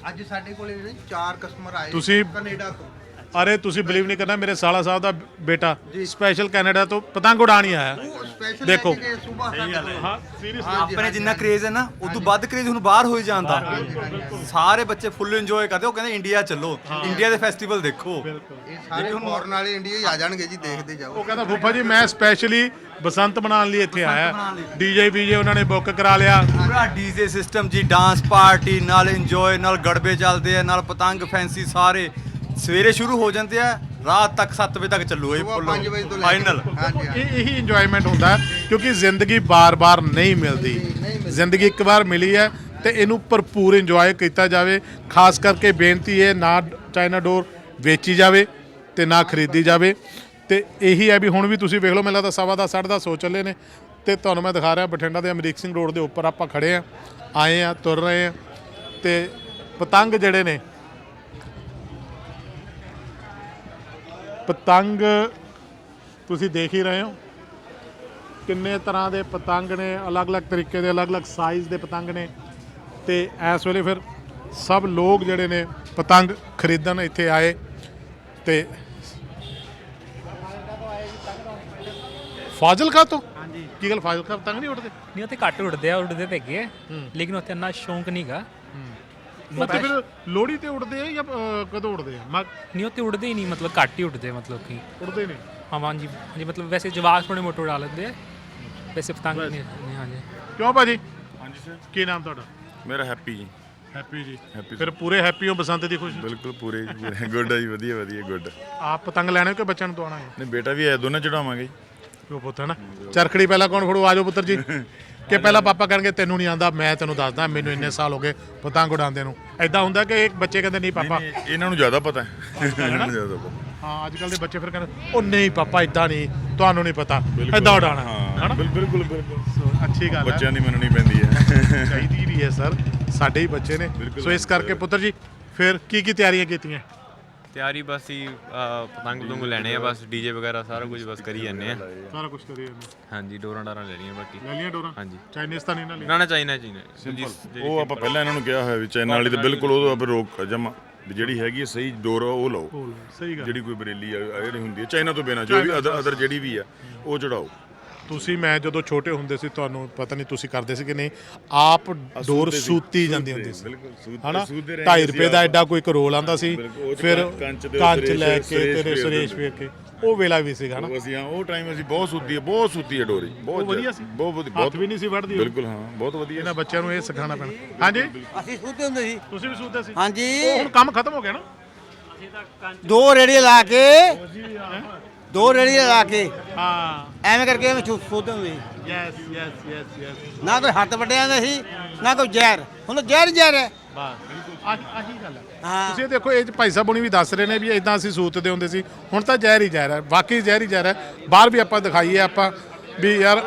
ਅੱਜ ਸਾਡੇ ਕੋਲੇ ਨੇ ਚਾਰ ਕਸਟਮਰ ਆਏ ਤੁਸੀਂ- ਕੈਨੇਡਾ ਤੋਂ। ਅਰੇ ਤੁਸੀਂ ਬਲੀਵ ਨਹੀਂ ਕਰਨਾ ਮੇਰੇ ਸਾਲਾ ਸਾਹਿਬ ਦਾ ਬੇਟਾ ਸਪੈਸ਼ਲ ਕੈਨੇਡਾ ਤੋਂ ਪਤੰਗ ਉਡਾਣ ਹੀ ਆਇਆ ਦੇਖੋ। ਸਵੇਰ ਹਾਂ। ਸੀਰੀਅਸਲੀ ਆਪਣੇ ਜਿੰਨਾ ਕ੍ਰੇਜ਼ ਹੈ ਨਾ ਉਸ ਤੋਂ ਵੱਧ ਕ੍ਰੇਜ਼ ਹੁਣ ਬਾਹਰ ਹੋਈ ਜਾਂਦਾ। ਸਾਰੇ ਬੱਚੇ ਫੁੱਲ ਇੰਜੋਏ ਕਰਦੇ ਉਹ ਕਹਿੰਦੇ ਇੰਡੀਆ ਚੱਲੋ। ਇੰਡੀਆ ਦੇ ਫੈਸਟੀਵਲ ਦੇਖੋ। ਇਹ ਸਾਰੇ ਫੋਰਨ ਵਾਲੇ ਇੰਡੀਆ ਹੀ ਆ ਜਾਣਗੇ ਜੀ ਦੇਖਦੇ ਜਾਓ। ਉਹ ਕਹਿੰਦਾ ਫੁੱਫਾ ਜੀ ਮੈਂ ਸਪੈਸ਼ਲੀ ਬਸੰਤ ਮਨਾਉਣ ਲਈ ਇੱਥੇ ਆਇਆ। ਡੀਜੇ ਵੀਜੇ ਉਹਨਾਂ ਨੇ ਬੁੱਕ ਕਰਾ ਲਿਆ। ਪੂਰਾ ਡੀਜੇ ਸਿਸਟਮ ਜੀ ਡਾਂਸ ਪਾਰਟੀ ਨਾਲ ਇੰਜੋਏ ਨਾਲ ਗੜਬੇ ਚੱਲਦੇ ਆ ਨਾਲ ਪਤੰਗ ਫੈਂਸੀ ਸਾਰੇ। ਸਵੇਰੇ ਸ਼ੁਰੂ ਹੋ ਜਾਂਦੇ ਆ ਰਾਤ ਤੱਕ 7 ਵਜੇ ਤੱਕ ਚੱਲੂ ਇਹ ਸੁਬਾਹ ਪੰਜ ਵਜੇ ਤੋਂ ਲੈ ਕੇ- ਫਾਈਨਲ ਹਾਂਜੀ। ਇਹ ਇਹੀ ਇੰਜੋਇਮੈਂਟ ਹੁੰਦਾ ਹੈ, ਕਿਉਂਕਿ ਜ਼ਿੰਦਗੀ ਬਾਰ-ਬਾਰ ਨਹੀਂ ਮਿਲਦੀ। ਜ਼ਿੰਦਗੀ ਇੱਕ ਵਾਰ ਮਿਲੀ ਹੈ ਤੇ ਇਹਨੂੰ ਭਰਪੂਰ ਇੰਜੋਏ ਕੀਤਾ ਜਾਵੇ। ਖਾਸ ਕਰਕੇ ਬੇਨਤੀ ਹੈ ਨਾ ਚਾਈਨਾ ਡੋਰ ਵੇਚੀ ਜਾਵੇ ਤੇ ਨਾ ਖਰੀਦੀ ਜਾਵੇ। ਤੇ ਇਹੀ ਹੈ ਵੀ ਹੁਣ ਵੀ ਤੁਸੀਂ ਵੇਖ ਲਓ ਮੈਨੂੰ ਲੱਗਦਾ ਸਵਾ ਦਾ ਸਾਢੇ ਦਾ ਸੋ ਚੱਲੇ ਨੇ। ਤੇ ਤੁਹਾਨੂੰ ਮੈਂ ਦਿਖਾ ਰਿਹਾ ਬਠਿੰਡਾ ਦੇ ਅਮਰੀਕ ਸਿੰਘ ਰੋਡ ਦੇ ਉੱਪਰ ਆਪਾਂ ਖੜੇ ਆ ਆਏ ਆ ਤੁਰ ਰਹੇ ਆ ਤੇ ਪਤੰਗ ਜਿਹੜੇ ਨੇ ਪਤੰਗ ਤੁਸੀਂ ਦੇਖ ਹੀ ਰਹੇ ਹੋ। ਕਿੰਨੇ ਤਰ੍ਹਾਂ ਦੇ ਪਤੰਗ ਨੇ ਅਲੱਗ-ਅਲੱਗ ਤਰੀਕੇ ਦੇ ਅਲੱਗ-ਅਲੱਗ ਸਾਈਜ਼ ਦੇ ਪਤੰਗ ਨੇ। ਤੇ ਇਸ ਵੇਲੇ ਫਿਰ ਸਭ ਲੋਕ ਜਿਹੜੇ ਨੇ ਪਤੰਗ ਖਰੀਦਣ ਇੱਥੇ ਆਏ ਤੇ ਫਾਜ਼ਿਲਕਾ ਤੋਂ? ਹਾਂਜੀ। ਕੀ ਗੱਲ ਫਾਜ਼ਿਲਕਾ ਪਤੰਗ ਨਹੀਂ ਉੱਡਦੇ ਨਹੀਂ ਉੱਥੇ ਘੱਟ ਉੱਡਦੇ ਆ ਉੱਡਦੇ ਤੇ ਹੈਗੇ ਆ, ਲੇਕਿਨ ਉੱਥੇ ਇੰਨਾ ਸ਼ੌਂਕ ਨਹੀਂਗਾ ਉੱਥੇ ਫਿਰ ਲੋਹੜੀ ਤੇ ਉੱਡਦੇ ਆ ਜਾਂ ਅਹ, ਕਦੋਂ ਉੱਡਦੇ ਆ? ਮੈਂ ਨਹੀਂ ਉੱਥੇ ਉੱਡਦੇ ਹੀ ਨਹੀਂ ਮਤਲਬ ਘੱਟ ਹੀ ਉੱਡਦੇ ਮਤਲਬ ਕਿ। ਉੱਡਦੇ ਨਹੀਂ? ਹਾਂ ਹਾਂਜੀ ਹਾਂਜੀ ਮਤਲਬ ਵੈਸੇ ਜਵਾਕ ਥੋੜੇ ਮੋਟੇ ਉਡਾ ਲੈਂਦੇ ਆ। ਵੈਸੇ ਪਤੰਗ ਨਹੀਂ ਨਹੀਂ, ਹਾਂਜੀ। ਕਿਉਂ ਭਾਜੀ? ਹਾਂਜੀ ਸਰ ਕੀ ਨਾਮ ਤੁਹਾਡਾ? ਮੇਰਾ ਹੈਪੀ ਜੀ। ਹੈਪੀ ਜੀ। ਹੈਪੀ ਫਿਰ ਪੂਰੇ ਹੈਪੀ ਹੋ ਬਸੰਤ ਦੀ ਖੁਸ਼ੀ? ਬਿਲਕੁਲ ਪੂਰੇ ਗੁੱਡ ਆ ਜੀ ਵਧੀਆ ਵਧੀਆ ਗੁੱਡ। ਆਪ ਪਤੰਗ ਲੈਣੇ ਕਿ ਬੱਚਿਆਂ ਨੂੰ ਦਵਾਉਣਾ ਹੈ? ਨਹੀਂ ਬੇਟਾ ਵੀ ਆਇਆ ਦੋਨੇ ਚੜਾਵਾਂਗੇ ਜੀ। ਉਹ ਪੁੱਤ ਹੈ ਨਾ ਚਰਖੜੀ ਪਹਿਲਾਂ ਕੌਣ ਫੜੂ? ਆਜੋ ਪੁੱਤਰ ਜੀ। ਕਿ ਪਹਿਲਾਂ ਪਾਪਾ ਕਹਿਣਗੇ ਤੈਨੂੰ ਨਹੀਂ ਆਂਦਾ ਮੈਂ ਤੈਨੂੰ ਦੱਸਦਾ ਮੈਨੂੰ ਇੰਨੇ ਸਾਲ ਹੋ ਗਏ ਪਤੰਗ ਉਡਾਉਂਦੇ ਨੂੰ। ਐਦਾਂ ਹੁੰਦਾ ਕਿ ਇੱਕ ਬੱਚੇ ਕਹਿੰਦੇ ਨਹੀਂ ਪਾਪਾ। ਨਹੀਂ, ਇਹਨਾਂ ਨੂੰ ਜ਼ਿਆਦਾ ਪਤਾ ਹੈ। ਇਹਨਾਂ ਨੂੰ ਜ਼ਿਆਦਾ ਪਤਾ। ਹਾਂ ਅੱਜ ਕੱਲ ਦੇ ਬੱਚੇ ਫਿਰ ਕਹਿੰਦੇ ਉਹ ਨਹੀਂ ਪਾਪਾ ਇਦਾਂ ਨਹੀਂ ਤੁਹਾਨੂੰ ਨਹੀਂ ਪਤਾ ਐਦਾਂ ਉਡਾਣਾ ਹਾਂ ਬਿਲ- ਬਿਲਕੁਲ ਬਿਲਕੁਲ ਅੱਛੀ ਗੱਲ ਹੈ। ਬੱਚਿਆਂ ਦੀ ਮੰਨਣੀ ਪੈਂਦੀ ਹੈ। ਚਾਹੀਦੀ ਵੀ ਹੈ ਸਰ। ਸਾਡੇ ਹੀ ਬੱਚੇ ਨੇ। ਸੋ ਇਸ ਕਰਕੇ ਪੁੱਤਰ ਜੀ ਫਿਰ ਕੀ ਕੀ ਤਿਆਰੀਆਂ ਕੀਤੀਆਂ? ਤਿਆਰੀ ਬਸ ਹੀ ਅਹ, ਪਤੰਗ ਪਤੰਗ ਲੈਣੇ ਆ ਬਸ ਡੀਜੇ ਵਗੈਰਾ ਸਾਰਾ ਕੁਝ ਬਸ ਕਰੀ ਜਾਂਦੇ ਆ। ਸਾਰਾ ਕੁਝ ਕਰੀਏ ਹਾਂਜੀ ਡੋਰਾਂ ਡਾਰਾਂ ਲੈਣੀਆਂ ਬਾਕੀ। ਲੈ ਡੋਰਾਂ? ਹਾਂਜੀ। ਚਾਈਨੀਜ਼ ਤਾਂ ਨਹੀਂ ਨਾ ਲਈ ਨਾ ਨਾ ਚਾਈਨਾ ਚਾਈਨਾ। ਉਹ ਆਪਾਂ ਪਹਿਲਾਂ ਇਹਨਾਂ ਨੂੰ ਕਿਹਾ ਹੋਇਆ ਵੀ ਚਾਈਨਾ ਵਾਲੀ ਤੇ ਬਿਲਕੁਲ ਉਹ ਆਪਾਂ ਰੋਕ ਜਮਾ। ਵੀ ਜਿਹੜੀ ਹੈਗੀ ਹੈ ਸਹੀ ਡੋਰ ਆ ਉਹ ਲਾਓ। ਸਹੀ ਗੱਲ। ਜਿਹੜੀ ਕੋਈ ਬਰੇਲੀ ਆ ਆ ਜਿਹੜੀ ਹੁੰਦੀ ਹੈ ਚਾਈਨਾ ਤੋਂ ਬਿਨਾ ਜੋ ਵੀ ਅਦਰ ਅਦਰ ਜਿਹੜੀ ਵੀ ਆ ਉਹ ਚੜਾਓ। ਤੁਸੀਂ ਮੈਂ ਜਦੋਂ ਛੋਟੇ ਹੁੰਦੇ ਸੀ ਤੁਹਾਨੂੰ ਪਤਾ ਨਹੀਂ ਤੁਸੀਂ ਕਰਦੇ ਸੀ ਕਿ ਨਹੀਂ ਆਪ ਡੋਰ ਸੂਤੇ ਜਾਂਦੀ ਹੁੰਦੀ ਸੀ। ਬਿਲਕੁਲ, ਸੂਤ- ਹਨਾ? ਸੂਤਦੇ ਰਹੇ 2.5 ਅਸੀਂ ਰੁਪਏ ਦਾ। ਐਡਾ ਕੋਈ ਕਰੋਲ ਆਂਦਾ ਸੀ ਫਿਰ ਕੰਚ ਲੈ ਕੇ ਤੇਰੇ ਸੁਰੇਸ਼। ਵੇਖ ਕੇ ਉਹ ਵੇਲਾ ਵੀ ਸੀਗਾ ਨਾ ਉਹ ਅਸੀਂ ਉਹ ਟਾਈਮ ਅਸੀਂ ਬਹੁਤ ਸੁੱਤੀ ਹੈ ਬਹੁਤ ਸੁੱਤੀ ਹੈ ਡੋਰੀ ਬਹੁਤ ਵਧੀਆ ਸੀ? ਬਹੁਤ ਵਧੀਆ ਹੱਥ ਬਹੁਤ ਵੀ ਨਹੀਂ ਸੀ ਵੱਢਦੀ ਉਹ। ਬਿਲਕੁਲ ਹਾਂ ਬਹੁਤ ਵਧੀਆ ਇਹਨਾਂ ਬੱਚਿਆਂ ਨੂੰ ਇਹ ਸਿਖਾਉਣਾ ਪੈਣਾ। ਹਾਂਜੀ? ਅਸੀਂ ਸੁੱਤੇ ਹੁੰਦੇ ਸੀ। ਤੁਸੀਂ ਵੀ ਸੂਤੇ ਸੀ? ਹਾਂਜੀ। ਹੁਣ ਕੰਮ ਖਤਮ ਹੋ ਗਿਆ ਨਾ? ਦੋ ਰੇੜੀ ਲਾ ਕੇ ਦੋ ਰੇੜੀ ਲਾ ਕੇ। ਹਾਂ। ਐਵੇਂ ਕਰਕੇ ਐਵੇਂ ਸੁ- ਸੁੱਤੇ ਹੁੰਦੇ ਸੀ ਯੈਸ ਯੈਸ ਯੈਸ ਯੈਸ ਨਾ ਕੋਈ ਹੱਥ ਵੱਡਿਆ ਜਾਂਦਾ ਸੀ ਨਾ ਕੋਈ ਜ਼ਹਿਰ। ਹੁਣ ਜ਼ਹਿਰ ਹੀ ਜ਼ਹਿਰ ਹੈ। ਬਸ। ਆਹ ਆਹੀ ਗੱਲ ਹੈ। ਹਾਂ। ਤੁਸੀਂ ਇਹ ਦੇਖੋ ਇਹ 'ਚ ਭਾਈ ਸਾਹਿਬ ਹੁਣੀ ਵੀ ਦੱਸ ਰਹੇ ਨੇ ਵੀ ਇਦਾਂ ਅਸੀਂ ਸੂਤਦੇ ਹੁੰਦੇ ਸੀ। ਹੁਣ ਤਾਂ ਜ਼ਹਿਰ ਹੀ ਜ਼ਹਿਰ ਹੈ। ਵਾਕਈ ਜ਼ਹਿਰ ਹੀ ਜ਼ਹਿਰ ਹੈ। ਬਾਹਰ ਵੀ ਆਪਾਂ ਦਿਖਾਈਏ ਆਪਾਂ ਵੀ ਯਾਰ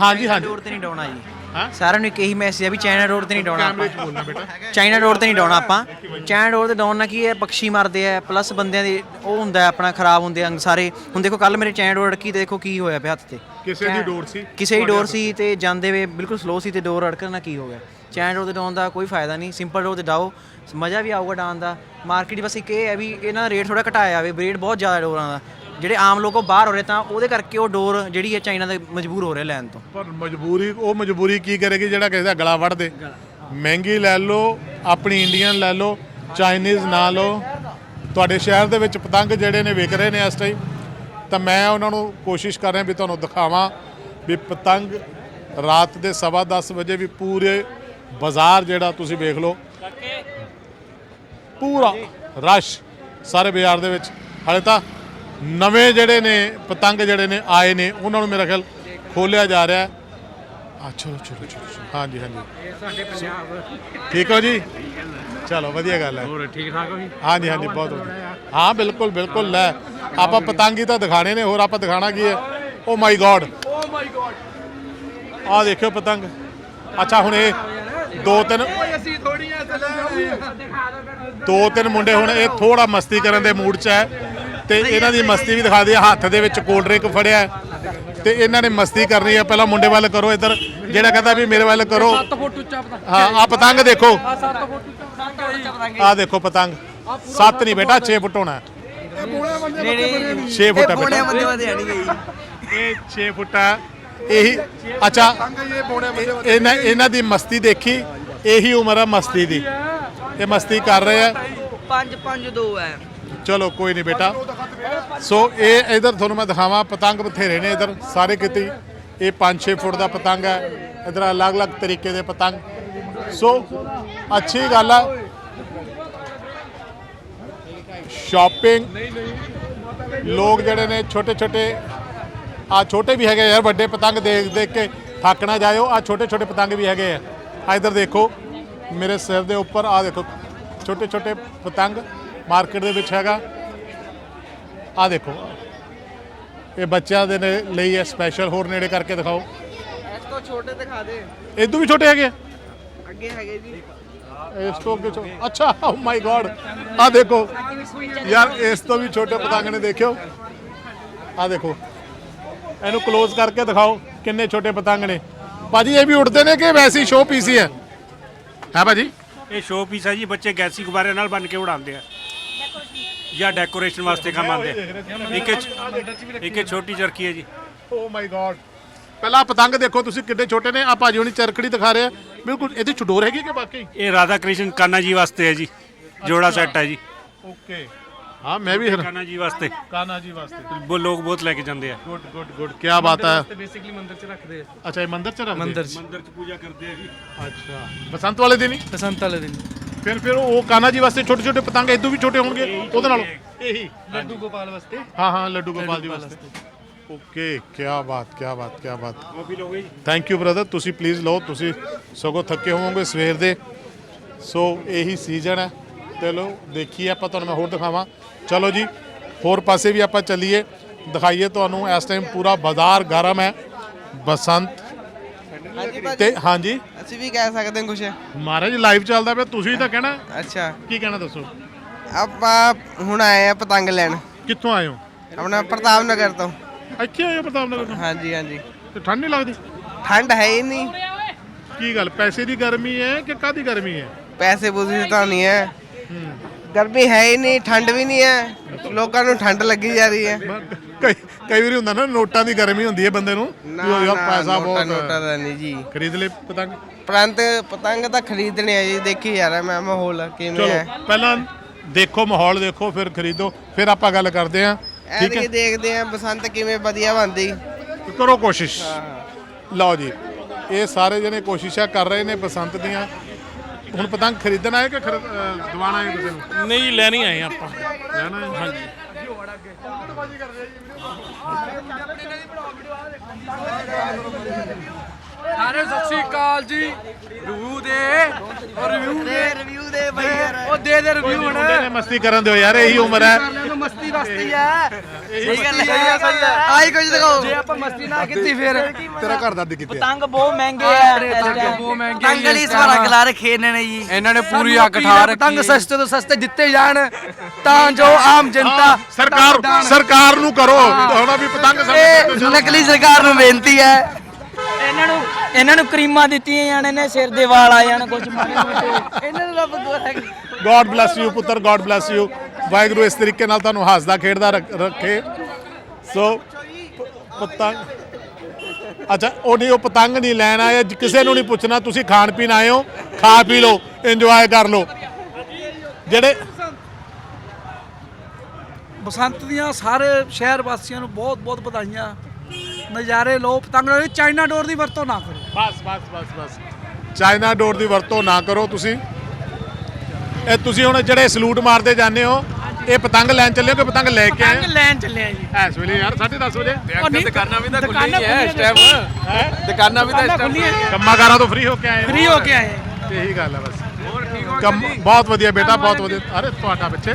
ਹਾਂਜੀ ਹਾਂਜੀ। ਰੋਡ ਤੇ ਨਹੀਂ ਡਾਉਣਾ ਜੀ। ਹਾਂ? ਸਾਰਿਆਂ ਨੂੰ ਇੱਕ ਇਹੀ ਮੈਸੇਜ ਹੈ ਵੀ ਚਾਈਨਾ ਰੋਡ ਤੇ ਨਹੀਂ ਡਾਉਣਾ ਕੈਮਰੇ ਆਪਾਂ। 'ਚ ਬੋਲਣਾ ਬੇਟਾ। ਚਾਈਨਾ ਰੋਡ ਤੇ ਨਹੀਂ ਡਾਉਣਾ ਆਪਾਂ। ਚਾਈਨਾ ਰੋਡ ਤੇ ਡਾਉਣ ਨਾਲ ਕੀ ਹੈ? ਪੰਛੀ ਮਰਦੇ ਆ ਪਲੱਸ ਬੰਦਿਆਂ ਦੇ ਉਹ ਹੁੰਦਾ ਆਪਣਾ ਖਰਾਬ ਹੁੰਦੇ ਅੰਗ ਸਾਰੇ ਹੁਣ ਦੇਖੋ ਕੱਲ ਮੇਰੇ ਚਾਈਨਾ ਰੋਡ ਅੜਕੀ ਤੇ ਦੇਖੋ ਕੀ ਹੋਇਆ ਪਿਆ ਹੱਥ ਤੇ। ਕਿਸੇ ਦੀ ਡੋਰ ਸੀ? ਕਿਸੇ ਦੀ ਡੋਰ ਸੀ ਤੇ? ਜਾਂਦੇ ਵੇ ਬਿਲਕੁਲ ਸਲੋ ਸੀ ਤੇ ਡੋਰ ਅੜਕਣ ਨਾਲ ਕੀ ਹੋ ਗਿਆ? ਚਾਈਨਾ ਰੋਡ ਤੇ ਡਾਉਣ ਦਾ ਕੋਈ ਫਾਇਦਾ ਨਹੀਂ। ਸਿੰਪਲ ਰੋਡ ਤੇ ਡਾਓ। ਮਜ਼ਾ ਵੀ ਆਊਗਾ ਡਾਉਣ ਦਾ। ਮਾਰਕੀਟ ਬਸ ਇੱਕ ਇਹ ਹੈ ਵੀ ਇਹਨਾਂ ਦਾ ਰੇਟ ਥੋੜਾ ਘਟਾਇਆ ਜਾਵੇ। ਰੇਟ ਬਹੁਤ ਜ਼ਿਆਦਾ ਡੋਰਾਂ ਦਾ। ਜਿਹੜੇ ਆਮ ਲੋਕ ਉਹ ਬਾਹਰ ਹੋ ਰਹੇ ਤਾਂ ਉਹਦੇ ਕਰਕੇ ਉਹ ਡੋਰ ਜਿਹੜੀ ਹੈ ਚਾਈਨਾ ਦੇ ਮਜਬੂਰ ਹੋ ਰਹੇ ਲੈਣ ਤੋਂ। ਪਰ ਮਜਬੂਰੀ, ਉਹ ਮਜਬੂਰੀ ਕੀ ਕਰੇਗੀ ਜਿਹੜਾ ਕਿਸੇ ਦਾ ਗਲਾ ਵੱਢ ਦੇ? ਮਹਿੰਗੀ ਲੈ ਲਓ, ਆਪਣੀ ਇੰਡੀਅਨ ਲੈ ਲਓ, ਚਾਈਨੀਜ਼ ਨਾ ਲਓ। ਤੁਹਾਡੇ ਸ਼ਹਿਰ ਦੇ ਵਿੱਚ ਪਤੰਗ ਜਿਹੜੇ ਨੇ ਵਿਕ ਰਹੇ ਨੇ ਇਸ ਟਾਈਮ ਤਾਂ ਮੈਂ ਉਹਨਾਂ ਨੂੰ ਕੋਸ਼ਿਸ਼ ਕਰ ਰਿਹਾ ਵੀ ਤੁਹਾਨੂੰ ਦਿਖਾਵਾਂ ਵੀ ਪਤੰਗ ਰਾਤ ਦੇ ਸਵਾ ਦਸ ਵਜੇ ਵੀ ਪੂਰੇ ਬਾਜ਼ਾਰ ਜਿਹੜਾ ਤੁਸੀਂ ਵੇਖ ਲਓ। ਪੂਰਾ ਰਸ਼ ਸਾਰੇ ਬਾਜ਼ਾਰ ਦੇ ਵਿੱਚ। ਹਾਲੇ ਤਾਂ ਨਵੇਂ ਜਿਹੜੇ ਨੇ ਪਤੰਗ ਜਿਹੜੇ ਨੇ ਆਏ ਨੇ ਉਹਨਾਂ ਨੂੰ ਮੇਰਾ ਖਿਆਲ ਖੋਲਿਆ ਜਾ ਰਿਹਾ ਹੈ। ਆ ਚਲੋ ਚਲੋ ਚਲੋ। ਹਾਂਜੀ ਹਾਂਜੀ। ਸਾਡੇ ਪੰਜਾਬ ਠੀਕ ਹੋ ਜੀ? ਚਲੋ ਵਧੀਆ ਗੱਲ ਹੈ। ਹੋਰ ਠੀਕ ਠਾਕ ਹੋ ਜੀ? ਹਾਂਜੀ ਹਾਂਜੀ ਬਹੁਤ ਵਧੀਆ। ਹਾਂ ਬਿਲਕੁਲ ਬਿਲਕੁਲ ਲੈ। ਆਪਾਂ ਪਤੰਗ ਹੀ ਤਾਂ ਦਿਖਾਣੇ ਨੇ ਹੋਰ ਆਪਾਂ ਦਿਖਾਣਾ ਕੀ ਹੈ? ਓ my God O my God ਆ ਦੇਖਿਓ ਪਤੰਗ। ਅੱਛਾ ਹੁਣ ਇਹ ਦੋ ਤਿੰਨ ਦੋ ਤਿੰਨ ਮੁੰਡੇ ਹੁਣ ਇਹ ਥੋੜਾ ਮਸਤੀ ਕਰਨ ਦੇ ਮੂਡ 'ਚ ਹੈ। ਤੇ ਇਹਨਾਂ ਦੀ ਮਸਤੀ ਵੀ ਦਿਖਾ ਦਈਏ ਹੱਥ ਦੇ ਵਿੱਚ ਕੋਲਡ ਡਰਿੰਕ ਫੜਿਆ ਹੈ। ਤੇ ਇਹਨਾਂ ਨੇ ਮਸਤੀ ਕਰਨੀ ਹੈ। ਪਹਿਲਾਂ ਮੁੰਡੇ ਵੱਲ ਕਰੋ ਇੱਧਰ। ਜਿਹੜਾ ਕਹਿੰਦਾ ਵੀ ਮੇਰੇ ਵੱਲ ਕਰੋ। 7 ਫੁੱਟ ਉੱਚਾ ਪਤੰਗ ਹਾਂ ਆ ਪਤੰਗ ਦੇਖੋ। ਆ 7 ਫੁੱਟ ਉੱਚਾ ਪਤੰਗ ਆ ਦੇਖੋ ਪਤੰਗ। 7 ਨਹੀਂ ਬੇਟਾ 6 ਫੁੱਟ ਹੋਣਾ 6 ਫੁੱਟ ਹੈ ਬੇਟਾ ਇਹ 6 ਫੁੱਟ ਹੈ। ਇਹੀ ਅੱਛਾ। ਇਹ- ਇਹਨਾਂ ਇਹਨਾਂ ਦੀ ਮਸਤੀ ਦੇਖੀ। ਇਹੀ ਉਮਰ ਹੈ ਮਸਤੀ ਦੀ। ਇਹ ਮਸਤੀ ਕਰ ਰਹੇ ਆ 5 5 2 ਹੈ। ਚਲੋ ਕੋਈ ਨਹੀਂ ਬੇਟਾ। ਸੋ ਇਹ ਇਧਰ ਤੁਹਾਨੂੰ ਮੈਂ ਦਿਖਾਵਾਂ, ਪਤੰਗ ਬਥੇਰੇ ਨੇ ਇਧਰ, ਸਾਰੇ ਕਿਤੇ ਇਹ 5-6 ਫੁੱਟ ਦਾ ਪਤੰਗ ਹੈ, ਇਧਰ ਅਲੱਗ-ਅਲੱਗ ਤਰੀਕੇ ਦੇ ਪਤੰਗ। ਸੋ ਅੱਛੀ ਗੱਲ ਆ। ਸ਼ਾਪਿੰਗ ਲੋਕ ਜਿਹੜੇ ਨੇ ਛੋਟੇ-ਛੋਟੇ ਆ ਛੋਟੇ ਵੀ ਹੈਗੇ ਯਾਰ, ਵੱਡੇ ਪਤੰਗ ਦੇਖ ਦੇਖ ਕੇ ਥੱਕ ਨਾ ਜਾਇਓ। ਆ ਛੋਟੇ-ਛੋਟੇ ਪਤੰਗ ਵੀ ਹੈਗੇ ਆ। ਆ ਇਧਰ ਦੇਖੋ, ਮੇਰੇ ਸਿਰ ਦੇ ਉੱਪਰ ਆ ਦੇਖੋ, ਛੋਟੇ-ਛੋਟੇ ਪਤੰਗ। ਮਾਰਕੀਟ ਦੇ ਵਿੱਚ ਹੈਗਾ। ਆ ਦੇਖੋ। ਇਹ ਬੱਚਿਆਂ ਦੇ ਲਈ ਹੈ ਸਪੈਸ਼ਲ ਹੋਰ ਨੇੜੇ ਕਰਕੇ ਦਿਖਾਓ। ਇਸ ਤੋਂ ਛੋਟੇ ਦਿਖਾ ਦੇ। ਇਹ ਵੀ ਛੋਟੇ ਹੈਗੇ ਅੱਗੇ ਹੈਗੇ ਜੀ। ਇਸ ਤੋਂ ਅੱਗੇ ਛੋ ਅੱਛਾ ਓ ਮਾਈ ਗॉड ਆ ਦੇਖੋ। ਯਾਰ ਇਸ ਤੋਂ ਵੀ ਛੋਟੇ ਪਤੰਗ ਨੇ ਦੇਖਿਓ। ਆ ਦੇਖੋ। ਇਹਨੂੰ ক্লোਜ਼ ਕਰਕੇ ਦਿਖਾਓ ਕਿੰਨੇ ਛੋਟੇ ਪਤੰਗ ਨੇ। ਭਾਜੀ ਇਹ ਵੀ ਉੱਡਦੇ ਨੇ ਕਿ ਵੈਸੇ ਹੀ ਸ਼ੋਅ ਪੀਸ ਹੀ ਹੈ? ਹੈ ਭਾਜੀ? ਇਹ ਸ਼ੋਅ ਪੀਸ ਹੈ ਜੀ ਬੱਚੇ ਗੈਸੀ ਗੁਬਾਰੇ ਨਾਲ ਬਣ ਕੇ ਉਡਾਉਂਦੇ ਆ। ਜਾਂ ਡੈਕੋਰੇਸ਼ਨ ਵਾਸਤੇ ਕੰਮ ਆਉਂਦੇ ਆ। ਇੱਕ ਇਹ- ਇੱਕ ਇਹ ਛੋਟੀ ਚਰਖੀ ਹੈ ਜੀ। ਓ ਮਾਈ ਗॉड ਪਹਿਲਾਂ ਪਤੰਗ ਦੇਖੋ ਤੁਸੀਂ ਕਿੱਡੇ ਛੋਟੇ ਨੇ। ਆ ਭਾਜੀ ਹੁਣੀ ਚਰਖੜੀ ਦਿਖਾ ਰਹੇ ਆ। ਬਿਲਕੁਲ ਇਹਦੀ ਚਡੋਰ ਹੈਗੀ ਕਿ ਬਾਕੀ? ਇਹ ਰਾਧਾ ਕ੍ਰਿਸ਼ਨ ਕਾਨਾ ਜੀ ਵਾਸਤੇ ਹੈ ਜੀ। ਜੋੜਾ ਸੈੱਟ ਹੈ ਜੀ। ਓਕੇ ਹਾਂ ਮੈਂ ਵੀ ਕਾਨਾ ਜੀ ਵਾਸਤੇ। ਕਾਨਾ ਜੀ ਵਾਸਤੇ। ਉਹ ਲੋਕ ਬਹੁਤ ਲੈ ਕੇ ਜਾਂਦੇ ਆ। ਗੁੱਡ ਗੁੱਡ ਗੁੱਡ ਕੀ ਬਾਤ ਹੈ। ਬੇਸਿਕਲੀ ਮੰਦਿਰ 'ਚ ਰੱਖਦੇ ਆ। ਅੱਛਾ ਇਹ ਮੰਦਿਰ ਚ ਰੱਖਦੇ ਮੰਦਿਰ 'ਚ। ਮੰਦਿਰ 'ਚ ਪੂਜਾ ਕਰਦੇ ਆ ਜੀ। ਅੱਛਾ। ਬਸੰਤ ਵਾਲੇ ਦਿਨ ਹੀ? ਬਸੰਤ ਵਾਲੇ ਦਿਨ। ਫਿਰ ਫਿਰ ਉਹ ਕਾਨਾ ਜੀ ਵਾਸਤੇ ਛੋਟੇ ਛੋਟੇ ਪਤੰਗ ਇਦੋਂ ਵੀ ਛੋਟੇ ਹੋਣਗੇ ਉਹਦੇ ਨਾਲ? ਇਹੀ। ਲੱਡੂ ਗੋਪਾਲ ਵਾਸਤੇ। ਹਾਂ ਹਾਂ ਲੱਡੂ ਗੋਪਾਲ ਜੀ ਵਾਸਤੇ। ਓਕੇ ਕੀ ਬਾਤ ਕੀ ਬਾਤ ਕੀ ਬਾਤ। ਕਾਫੀ ਲੋਗੇ ਜੀ। ਥੈਂਕ ਯੂ ਬ੍ਰਦਰ ਤੁਸੀਂ ਪਲੀਜ਼ ਲਓ ਤੁਸੀਂ ਸਗੋਂ ਥੱਕੇ ਹੋਵੋਗੇ ਸਵੇਰ ਦੇ। ਸੋ ਇਹੀ ਸੀਜ਼ਨ ਹੈ। ਚਲੋ ਦੇਖੀਏ ਆਪਾਂ ਤੁਹਾਨੂੰ ਮੈਂ ਹੋਰ ਦਿਖਾਵਾਂ। ਚਲੋ ਜੀ ਹੋਰ ਪਾਸੇ ਵੀ ਆਪਾਂ ਚੱਲੀਏ। ਦਿਖਾਈਏ ਤੁਹਾਨੂੰ ਇਸ ਟਾਈਮ ਪੂਰਾ ਬਾਜ਼ਾਰ ਗਰਮ ਹੈ। ਬਸੰਤ ਤੇ ਹਾਂਜੀ। ਅਸੀਂ ਵੀ ਕਹਿ ਸਕਦੇ ਹਾਂ ਕੁਝ ਮਹਾਰਾਜ ਲਾਈਵ ਚੱਲਦਾ ਪਿਆ ਤੁਸੀਂ ਤਾਂ ਕਹਿਣਾ। ਅੱਛਾ। ਕੀ ਕਹਿਣਾ ਦੱਸੋ? ਆਪਾਂ ਹੁਣ ਆਏ ਆ ਪਤੰਗ ਲੈਣ। ਕਿੱਥੋਂ ਆਏ ਹੋ? ਆਪਣਾ ਪ੍ਰਤਾਪ ਨਗਰ ਤੋਂ। ਇੱਥੇ ਆਏ ਹੋ ਪ੍ਰਤਾਪ ਨਗਰ ਤੋਂ? ਹਾਂਜੀ ਹਾਂਜੀ। ਤੇ ਠੰਡ ਨਹੀਂ ਲੱਗਦੀ? ਠੰਡ ਹੈ ਹੀ ਨਹੀਂ। ਕੀ ਗੱਲ ਪੈਸੇ ਦੀ ਗਰਮੀ ਹੈ ਕਿ ਕਾਦੀ ਗਰਮੀ ਹੈ? ਪੈਸੇ ਪੂਸੇ ਤਾਂ ਨਹੀਂ ਹੈ। ਗਰਮੀ ਹੈ ਹੀ ਨਹੀਂ ਠੰਡ ਵੀ ਨਹੀਂ ਹੈ। ਲੋਕਾਂ ਨੂੰ ਠੰਡ ਲੱਗੀ ਜਾ ਰਹੀ ਹੈ। ਕਈ ਕਈ ਵਾਰੀ ਹੁੰਦਾ ਨਾ ਨੋਟਾਂ ਦੀ ਗਰਮੀ ਹੁੰਦੀ ਹੈ ਬੰਦੇ ਨੂੰ। ਵੀ ਉਹ ਯਾਰ ਪੈਸਾ ਬਹੁਤ ਨੋਟਾਂ ਦਾ ਨਹੀਂ ਜੀ। ਖਰੀਦ ਲੈ ਪਤੰਗ? ਪ੍ਰੰਤ ਪਤੰਗ ਤਾਂ ਖਰੀਦਣੇ ਆ ਜੀ। ਦੇਖੀ ਯਾਰ ਮੈਂ ਮਾਹੌਲ ਕਿਵੇਂ ਚਲੋ ਹੈ ਪਹਿਲਾਂ ਦੇਖੋ ਮਾਹੌਲ ਦੇਖੋ ਫਿਰ ਖਰੀਦੋ ਫਿਰ ਆਪਾਂ ਗੱਲ ਕਰਦੇ ਆਂ ਠੀਕ ਹੈ? ਐਤਕੀ ਦੇਖਦੇ ਆ ਬਸੰਤ ਕਿਵੇਂ ਵਧੀਆ ਬਣਦੀ। ਕਰੋ ਕੋਸ਼ਿਸ਼। ਲਓ ਜੀ ਇਹ ਸਾਰੇ ਜਣੇ ਕੋਸ਼ਿਸ਼ਾਂ ਕਰ ਰਹੇ ਨੇ ਬਸੰਤ ਦੀਆਂ। ਹੁਣ ਪਤੰਗ ਖਰੀਦਣ ਆਏ ਕਿ ਅਹ ਦਿਵਾਣਾ ਹੈ ਕਿਸੇ ਨੂੰ ਨਹੀਂ ਲੈਣੀ ਆਏ ਆਪਾਂ। ਲੈਣਾ ਹੈ ਹਾਂਜੀ। ਸਾਰੇ ਸਤਿ ਸ਼੍ਰੀ ਅਕਾਲ ਜੀ। ਰਿਵਿਊ ਦੇ। ਰਿਵਿਊ ਦੇ ਰਿਵਿਊ ਦੇ ਬਾਈ ਯਾਰ। ਉਹ ਦੇ ਦੇ ਰਿਵਿਊ ਹੁਣ। ਮੁੰਡੇ ਨੇ ਮਸਤੀ ਕਰਨ ਦਿਓ ਯਾਰ ਇਹੀ ਉਮਰ ਹੈ। ਮਸਤੀ ਵਸਤੀ ਆ। ਸਹੀ ਗੱਲ ਹੈ ਆਈ ਕੁਝ ਦਿਖਾਓ। ਜੇ ਆਪਾਂ ਮਸਤੀ ਨਾ ਕੀਤੀ ਫਿਰ। ਤੇਰਾ ਘਰ ਦਾ ਆ? ਪਤੰਗ ਬਹੁਤ ਮਹਿੰਗੇ ਆ। ਬਹੁਤ ਮਹਿੰਗੇ ਪਤੰਗ ਲਈ ਸਵਾਰਾ ਗਲਾ ਰੱਖੇ ਇਹਨਾਂ ਨੇ ਜੀ। ਇਹਨਾਂ ਨੇ ਪੂਰੀ ਅੱਗ ਠਾ ਰੱਖੀ। ਪਤੰਗ ਸਸਤੇ ਤੋਂ ਸਸਤੇ ਦਿੱਤੇ ਜਾਣ ਤਾਂ ਜੋ ਆਮ ਜਨਤਾ ਸਰਕਾਰ ਸਰਕਾਰ ਨੂੰ ਕਰੋ। ਹੁਣ ਵੀ ਪਤੰਗ ਸਾਡੇ ਨਕਲੀ ਸਰਕਾਰ ਨੂੰ ਬੇਨਤੀ ਹੈ। ਇਹਨਾਂ ਨੂੰ ਇਹਨਾਂ ਨੂੰ ਕਰੀਮਾਂ ਦਿੱਤੀਆਂ ਜਾਣ ਨੇ ਸਿਰ ਦੇ ਵਾਲ ਆ ਜਾਣ ਕੁਝ ਮੋਟੇ। ਇਹਨਾਂ ਨੂੰ ਰੱਬ ਗੋਰਾ ਗੋਡ ਬlesਸ ਯੂ ਪੁੱਤਰ ਗੋਡ ਬlesਸ ਯੂ ਵਾਹਿਗੁਰੂ ਇਸ ਤਰੀਕੇ ਨਾਲ ਤੁਹਾਨੂੰ ਹੱਸਦਾ ਖੇਡਦਾ ਰੱਖ- ਰੱਖੇ। ਸੋ ਪਤੰਗ। ਅੱਛਾ ਉਹ ਨਹੀਂ ਉਹ ਪਤੰਗ ਨਹੀਂ ਲੈਣ ਆਏ ਜ- ਕਿਸੇ ਨੂੰ ਨਹੀਂ ਪੁੱਛਣਾ ਤੁਸੀਂ ਖਾਣ ਪੀਣ ਆਏ ਹੋ ਖਾ ਪੀ ਲਓ ਇੰਜੋਏ ਕਰ ਲਓ। ਜਿਹੜੇ ਬਸੰਤ ਦੀਆਂ ਸਾਰੇ ਸ਼ਹਿਰ ਵਾਸੀਆਂ ਨੂੰ ਬਹੁਤ ਬਹੁਤ ਵਧਾਈਆਂ। ਨਜ਼ਾਰੇ ਲਓ ਪਤੰਗ ਲਓ ਚਾਈਨਾ ਡੋਰ ਦੀ ਵਰਤੋਂ ਨਾ ਕਰੋ। ਬਸ ਬਸ ਬਸ ਬਸ। ਚਾਈਨਾ ਡੋਰ ਦੀ ਵਰਤੋਂ ਨਾ ਕਰੋ ਤੁਸੀਂ। ਇਹ ਤੁਸੀਂ ਹੁਣ ਜਿਹੜੇ ਸਲੂਟ ਮਾਰਦੇ ਜਾਂਦੇ ਹੋ ਇਹ ਪਤੰਗ ਲੈਣ ਚੱਲੇ ਹੋ ਕਿ ਪਤੰਗ ਲੈ ਕੇ ਆਏ ਹੋ? ਲੈਣ ਚੱਲੇ ਆ ਜੀ। ਇਸ ਵੇਲੇ ਯਾਰ 10:30 ਵਜੇ। ਦੁਕਾਨਾਂ ਵੀ ਤਾਂ ਖੁੱਲੀਆਂ ਹੈ ਇਸ ਟਾਈਮ ਦੁਕਾਨਾਂ ਵੀ ਤਾਂ ਇਸ ਟਾਈਮ ਕੰਮਾਂ ਕਾਰਾਂ ਤੋਂ ਫ੍ਰੀ ਹੋ ਕੇ ਆਏ ਹੋ? ਫ੍ਰੀ ਹੋ ਕੇ ਆਏ ਤੇ ਇਹੀ ਗੱਲ ਹੈ ਬਸ। ਕੰਮ ਬਹੁਤ ਵਧੀਆ ਬੇਟਾ ਬਹੁਤ ਵਧੀਆ। ਅਰੇ ਤੁਹਾਡਾ ਬੱਚੇ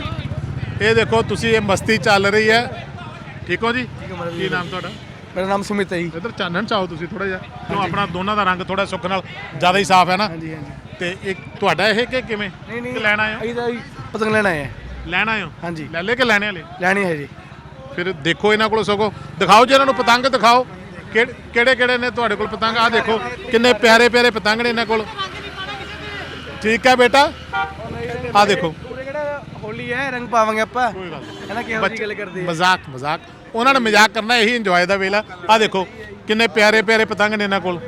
ਇਹ ਦੇਖੋ ਤੁਸੀਂ ਇਹ ਮਸਤੀ ਚੱਲ ਰਹੀ ਹੈ। ਠੀਕ ਹੋ ਜੀ? ਕੀ ਨਾਮ ਤੁਹਾਡਾ? ਮੇਰਾ ਨਾਮ ਸੁਮਿਤ ਹੈ ਜੀ। ਇਧਰ ਚਾਨਣ ਚਾਹੋ ਤੁਸੀਂ ਥੋੜਾ ਜਿਹਾ। ਕਿਉਂ ਆਪਣਾ ਦੋਨਾਂ ਦਾ ਰੰਗ ਥੋੜਾ ਸੁੱਖ ਨਾਲ ਜ਼ਿਆਦਾ ਹੀ ਸਾਫ਼ ਹੈ ਨਾ। ਹਾਂਜੀ ਹਾਂਜੀ। ਤੇ ਇੱਕ ਤੁਹਾਡਾ ਇਹ ਕਿ ਕਿਵੇਂ? ਨਹੀਂ ਨਹੀਂ। ਕਿ ਲੈਣਾ ਆਏ ਹੋ? ਅਸੀਂ ਤਾਂ ਜੀ ਪਤੰਗ ਲੈਣ ਆਏ ਆ। ਲੈਣਾ ਆਏ ਹੋ? ਹਾਂਜੀ। ਲੈ ਲੈ ਕੇ ਲੈਣੇ ਵਾਲੇ ਲੈਣੀ ਹੈ ਜੀ। ਫਿਰ ਦੇਖੋ ਇਹਨਾਂ ਕੋਲ ਸਗੋ। ਦਿਖਾਓ ਜੀ ਇਹਨਾਂ ਨੂੰ ਪਤੰਗ ਦਿਖਾਓ। ਕਿਹੜੇ ਕਿਹੜੇ ਨੇ ਤੁਹਾਡੇ ਕੋਲ ਪਤੰਗ? ਆ ਦੇਖੋ ਕਿੰਨੇ ਪਿਆਰੇ ਪਿਆਰੇ ਪਤੰਗ ਨੇ ਇਹਨਾਂ ਕੋਲ। ਠੀਕ ਹੈ ਬੇਟਾ? ਆ ਦੇਖੋ। ਹੋਲੀ ਹੈ ਰੰਗ ਪਾਵਾਂਗੇ ਆਪਾਂ। ਕੋਈ ਗੱਲ ਹੈ ਨਾ ਕਿਹੋ ਜਿਹੀ ਗੱਲ ਕਰਦੇ ਆ। ਮਜ਼ਾਕ ਮਜ਼ਾਕ। ਉਹਨਾਂ ਨੇ ਮਜ਼ਾਕ ਕਰਨਾ ਇਹੀ ਇੰਜੋਏ ਦਾ ਵੇਲਾ। ਆ ਦੇਖੋ ਕਿੰਨੇ ਪਿਆਰੇ ਪਿਆਰੇ ਪਤੰਗ ਨੇ ਇਹਨਾਂ ਕੋਲ।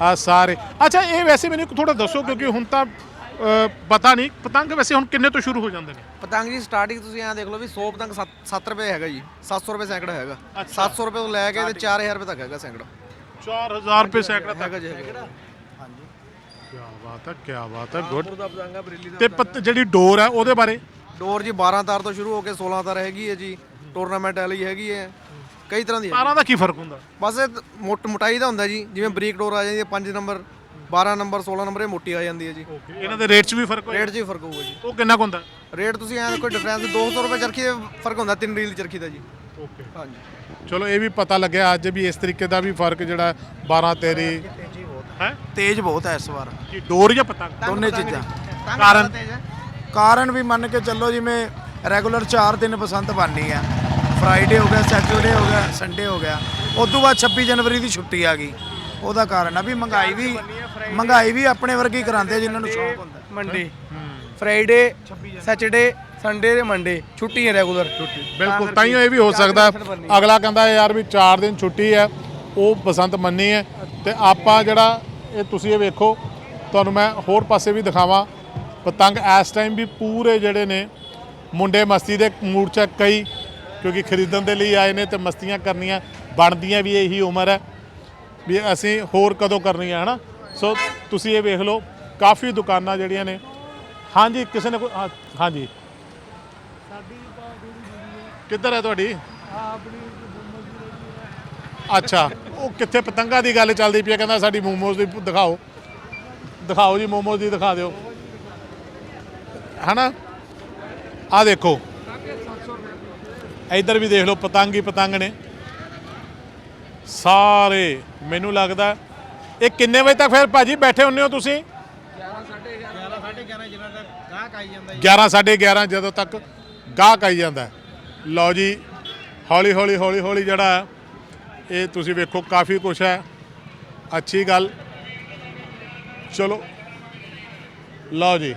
ਆ ਸਾਰੇ। ਅੱਛਾ ਇਹ ਵੈਸੇ ਮੈਨੂੰ ਥੋੜਾ ਦੱਸੋ ਕਿਉਂਕਿ ਹੁਣ ਤਾਂ ਅ, ਪਤਾ ਨਹੀਂ ਪਤੰਗ ਵੈਸੇ ਹੁਣ ਕਿੰਨੇ ਤੋਂ ਸ਼ੁਰੂ ਹੋ ਜਾਂਦੇ ਨੇ? ਪਤੰਗ ਦੀ ਸਟਾਰਟਿੰਗ ਤੁਸੀਂ ਐਂ ਦੇਖ ਲਓ ਵੀ 100 ਪਤੰਗ 7 ਰੁਪਏ ਹੈਗਾ ਜੀ। 700 ਰੁਪਏ ਸੈਂਕੜਾ ਹੈਗਾ। 700 ਰੁਪਏ ਤੋਂ ਲੈ ਕੇ ਤੇ 4000 ਰੁਪਏ ਤੱਕ ਹੈਗਾ ਸੈਂਕੜਾ। 4000 ਰੁਪਏ ਸੈਂਕੜਾ ਤੱਕ। ਹੈਗਾ ਜੀ। ਹੈਗਾ ਕੀ ਬਾਤ ਹੈ ਕੀ ਬਾਤ ਹੈ ਗੁੱਡ। ਤੇ ਪਤ- ਜਿਹੜੀ ਡੋਰ ਹੈ ਉਹਦੇ ਬਾਰੇ? ਡੋਰ ਜੀ 12 ਤਾਰ ਤੋਂ ਸ਼ੁਰੂ ਹੋ ਕੇ 16 ਤਾਰ ਹੈਗੀ ਹੈ ਜੀ। ਟੂਰਨਾਮੈਂਟ ਵਾਲੀ ਹੈਗੀ ਹੈ। ਕਈ ਤਰ੍ਹਾਂ ਦੀ ਹੈ ਤਾਰਾਂ ਦਾ ਕੀ ਫ਼ਰਕ ਹੁੰਦਾ? ਬਸ ਇਹ ਮੋਟ ਮੋਟਾਈ ਦਾ ਹੁੰਦਾ ਜੀ। ਜਿਵੇਂ ਬਰੀਕ ਡੋਰ ਆ ਜਾਂਦੀ ਹੈ 5 ਨੰਬਰ 12 ਨੰਬਰ 16 ਨੰਬਰ ਇਹ ਮੋਟੀ ਆ ਜਾਂਦੀ ਹੈ ਜੀ। ਇਹਨਾਂ ਦੇ ਰੇਟ 'ਚ ਵੀ ਫ਼ਰਕ ਹੋਇਆ? ਰੇਟ 'ਚ ਵੀ ਫ਼ਰਕ ਹੋਊਗਾ ਜੀ। ਉਹ ਕਿੰਨਾ ਕੁ ਹੁੰਦਾ? ਰੇਟ ਤੁਸੀਂ ਐਂ ਕੋਈ ਡਿਫਰੈਂਸ 200 ਰੁਪਏ ਚਰਖੀ ਦੇ ਫ਼ਰਕ ਹੁੰਦਾ ਤਿੰਨ ਰੀਲ ਚਰਖੀ ਦਾ ਜੀ। ਓਕੇ ਹਾਂਜੀ। ਚਲੋ ਇਹ ਵੀ ਪਤਾ ਲੱਗਿਆ ਅੱਜ ਵੀ ਇਸ ਤਰੀਕੇ ਦਾ ਵੀ ਫ਼ਰਕ ਜਿਹੜਾ 12 13 ਹੈ? ਤੇਜ਼ ਬਹੁਤ ਹੈ ਇਸ ਵਾਰ। ਕਿ ਡੋਰ ਜਾਂ ਪਤੰਗ? ਦੋਨੇ ਚੀਜ਼ਾਂ। ਕਾਰਨ? ਕਾਰਨ ਵੀ ਮੰਨ ਕੇ ਚੱਲੋ ਜਿਵੇਂ ਰੈਗੂਲਰ 4 ਦਿਨ ਬਸੰਤ ਬਣਨੀ ਆ ਫਰਾਈਡੇ ਹੋ ਗਿਆ ਸੈਟਰਡੇ ਹੋ ਗਿਆ ਸੰਡੇ ਹੋ ਗਿਆ। ਉਸ ਤੋਂ ਬਾਅਦ 26 ਜਨਵਰੀ ਦੀ ਛੁੱਟੀ ਆ ਗਈ। ਉਹਦਾ ਕਾਰਨ ਆ ਵੀ ਮਹਿੰਗਾਈ ਵੀ ਮਹਿੰਗਾਈ ਵੀ ਆਪਣੇ ਵਰਗੀ ਕਰਾਉਂਦੇ ਆ ਜਿਨ੍ਹਾਂ ਨੂੰ ਸ਼ੌਂਕ ਹੁੰਦਾ। ਮੰਡੇ ਫਰਾਈਡੇ ਸੈਟਰਡੇ ਸੰਡੇ ਤੇ ਮੰਡੇ ਛੁੱਟੀ। ਹੈ ਰੈਗੂਲਰ ਬਿਲਕੁਲ ਤਾਂ ਹੀ ਇਹ ਵੀ ਹੋ ਸਕਦਾ। ਅਗਲਾ ਕਹਿੰਦਾ ਯਾਰ ਵੀ 4 ਦਿਨ ਛੁੱਟੀ ਹੈ ਉਹ ਬਸੰਤ ਮੰਨੀ ਹੈ। ਤੇ ਆਪਾਂ ਜਿਹੜਾ ਇਹ ਤੁਸੀਂ ਇਹ ਵੇਖੋ ਤੁਹਾਨੂੰ ਮੈਂ ਹੋਰ ਪਾਸੇ ਵੀ ਦਿਖਾਵਾਂ। ਪਤੰਗ ਇਸ ਟਾਈਮ ਵੀ ਪੂਰੇ ਜਿਹੜੇ ਨੇ ਮੁੰਡੇ ਮਸਤੀ ਦੇ ਮੂਡ 'ਚ ਆ ਕਈ ਕਿਉਂਕਿ ਖਰੀਦਣ ਦੇ ਲਈ ਆਏ ਨੇ ਤੇ ਮਸਤੀਆਂ ਕਰਨੀਆਂ ਬਣਦੀਆਂ ਵੀ ਇਹੀ ਉਮਰ ਹੈ ਵੀ ਅਸੀਂ ਹੋਰ ਕਦੋਂ ਕਰਨੀਆਂ ਹਨਾ? ਸੋ ਤੁਸੀਂ ਇਹ ਵੇਖ ਲਓ ਕਾਫੀ ਦੁਕਾਨਾਂ ਜਿਹੜੀਆਂ ਨੇ। ਹਾਂਜੀ ਕਿਸੇ ਨੇ ਕੋਈ ਹਾਂ- ਹਾਂਜੀ। ਕਿੱਧਰ ਹੈ ਤੁਹਾਡੀ? ਅੱਛਾ ਉਹ ਕਿੱਥੇ ਪਤੰਗਾ ਦੀ ਗੱਲ ਚੱਲਦੀ ਪਈ ਹੈ ਕਹਿੰਦਾ ਸਾਡੀ ਮੋਮੋਜ਼ ਦੀ ਦਿਖਾਓ। ਦਿਖਾਓ ਜੀ ਮੋਮੋਜ਼ ਦੀ ਦਿਖਾ ਦਿਓ। ਹਨਾ? ਆ ਦੇਖੋ। ਇੱਧਰ ਵੀ ਦੇਖ ਲਓ, ਪਤੰਗ ਹੀ ਪਤੰਗ ਨੇ। ਸਾਰੇ, ਮੈਨੂੰ ਲੱਗਦਾ ਇਹ ਕਿੰਨੇ ਵਜੇ ਤੱਕ ਫਿਰ ਭਾਜੀ ਬੈਠੇ ਹੁੰਨੇ ਹੋ ਤੁਸੀਂ? 11 11:30 ਜਦੋਂ ਤੱਕ ਗਾਹਕ ਆਈ ਜਾਂਦਾ। ਲਓ ਜੀ, ਹੌਲੀ ਹੌਲੀ ਹੌਲੀ ਹੌਲੀ ਜਿਹੜਾ ਇਹ ਤੁਸੀਂ ਵੇਖੋ, ਕਾਫੀ ਕੁਛ ਹੈ। ਅੱਛੀ ਗੱਲ। ਚਲੋ। ਲਓ ਜੀ।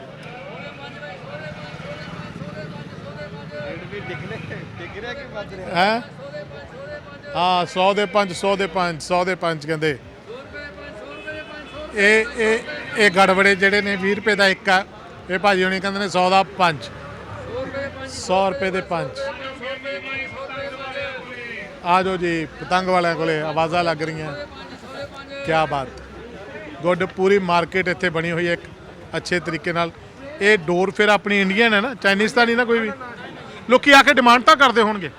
ਹੈ? ਹਾਂ 100 ਦੇ 5 100 ਦੇ 5 100 ਦੇ 5 ਕਹਿੰਦੇ। ਇਹ ਇਹ ਇਹ ਗੜਬੜੇ ਜਿਹੜੇ ਨੇ 20 ਰੁਪਏ ਦਾ ਇੱਕ ਆ। ਇਹ ਭਾਜੀ ਹੁਣੀ ਕਹਿੰਦੇ ਨੇ 100 ਦਾ 5 100 ਰੁਪਏ ਦੇ 5 ਆ ਜਾਓ ਜੀ, ਪਤੰਗ ਵਾਲਿਆਂ ਕੋਲੇ, ਆਵਾਜ਼ਾਂ ਲੱਗ ਰਹੀਆਂ। ਕੀ ਬਾਤ। ਗੁੱਡ, ਪੂਰੀ ਮਾਰਕੀਟ ਇੱਥੇ ਬਣੀ ਹੋਈ ਹੈ ਇੱਕ ਅੱਛੇ ਤਰੀਕੇ ਨਾਲ। ਇਹ ਡੋਰ ਫਿਰ ਆਪਣੀ ਇੰਡੀਅਨ ਹੈ ਨਾ? ਚਾਈਨੀਜ਼ ਤਾਂ ਨਹੀਂ ਨਾ ਕੋਈ ਵੀ? ਲੋਕੀ ਆ ਕੇ ਡਿਮਾਂਡ ਤਾਂ ਕਰਦੇ ਹੋਣਗੇ।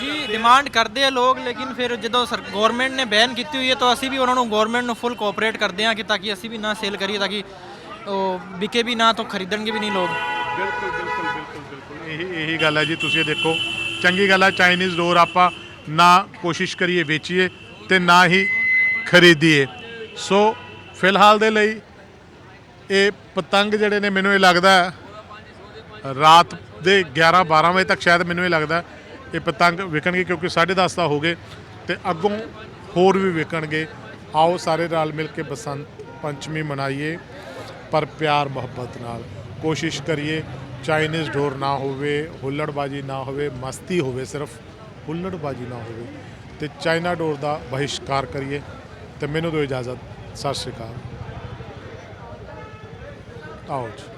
ਜੀ ਡਿਮਾਂਡ ਕਰਦੇ ਆ ਲੋਕ ਲੇਕਿਨ ਫਿਰ ਜਦੋਂ ਸਰ ਗਵਰਨਮੈਂਟ ਨੇ ਬੈਨ ਕੀਤੀ ਹੋਈ ਹੈ ਤਾਂ ਅਸੀਂ ਵੀ ਉਹਨਾਂ ਨੂੰ ਗਵਰਨਮੈਂਟ ਨੂੰ ਫੁੱਲ ਕੋਆਪਰੇਟ ਕਰਦੇ ਹਾਂ ਕਿ ਤਾਂ ਕਿ ਅਸੀਂ ਵੀ ਨਾ ਸੇਲ ਕਰੀਏ ਤਾਂ ਕਿ ਉਹ ਵਿਕੇ ਵੀ ਨਾ ਤਾਂ ਖਰੀਦਣਗੇ ਵੀ ਨਹੀਂ ਲੋਕ। ਬਿਲਕੁਲ ਬਿਲਕੁਲ ਬਿਲਕੁਲ ਬਿਲਕੁਲ। ਇਹੀ ਇਹੀ ਗੱਲ ਹੈ ਜੀ ਤੁਸੀਂ ਇਹ ਦੇਖੋ। ਚੰਗੀ ਗੱਲ ਹੈ ਚਾਈਨੀਜ਼ ਡੋਰ ਆਪਾਂ ਨਾ ਕੋਸ਼ਿਸ਼ ਕਰੀਏ ਵੇਚੀਏ ਤੇ ਨਾ ਹੀ ਖਰੀਦੀਏ। ਸੋ ਫਿਲਹਾਲ ਦੇ ਲਈ ਇਹ ਪਤੰਗ ਜਿਹੜੇ ਨੇ ਮੈਨੂੰ ਇਹ ਲੱਗਦਾ ਹੈ, ਰਾਤ ਦੇ 11 12 ਵਜੇ ਤੱਕ ਸ਼ਾਇਦ ਮੈਨੂੰ ਇਹ ਲੱਗਦਾ ਇਹ ਪਤੰਗ ਵਿਕਣਗੇ ਕਿਉਂਕਿ 10:30 ਦਾ ਹੋ ਗਏ ਤੇ ਅੱਗੋਂ ਹੋਰ ਵੀ ਵਿਕਣਗੇ। ਆਓ ਸਾਰੇ ਰਲ ਮਿਲ ਕੇ ਬਸੰਤ ਪੰਚਮੀ ਮਨਾਈਏ, ਪਰ ਪਿਆਰ ਮੁਹੱਬਤ ਨਾਲ। ਕੋਸ਼ਿਸ਼ ਕਰੀਏ ਚਾਈਨੀਜ਼ ਡੋਰ ਨਾ ਹੋਵੇ, ਹੁੱਲੜਬਾਜੀ ਨਾ ਹੋਵੇ, ਮਸਤੀ ਹੋਵੇ ਸਿਰਫ, ਹੁੱਲੜਬਾਜੀ ਨਾ ਹੋਵੇ। ਤੇ ਚਾਈਨਾ ਡੋਰ ਦਾ ਬਹਿਸ਼ਕਾਰ ਕਰੀਏ ਤੇ ਮੈਨੂੰ ਦਿਓ ਇਜਾਜ਼ਤ। ਸਤਿ ਸ਼੍ਰੀ ਅਕਾਲ। ਆਓ ਜੀ।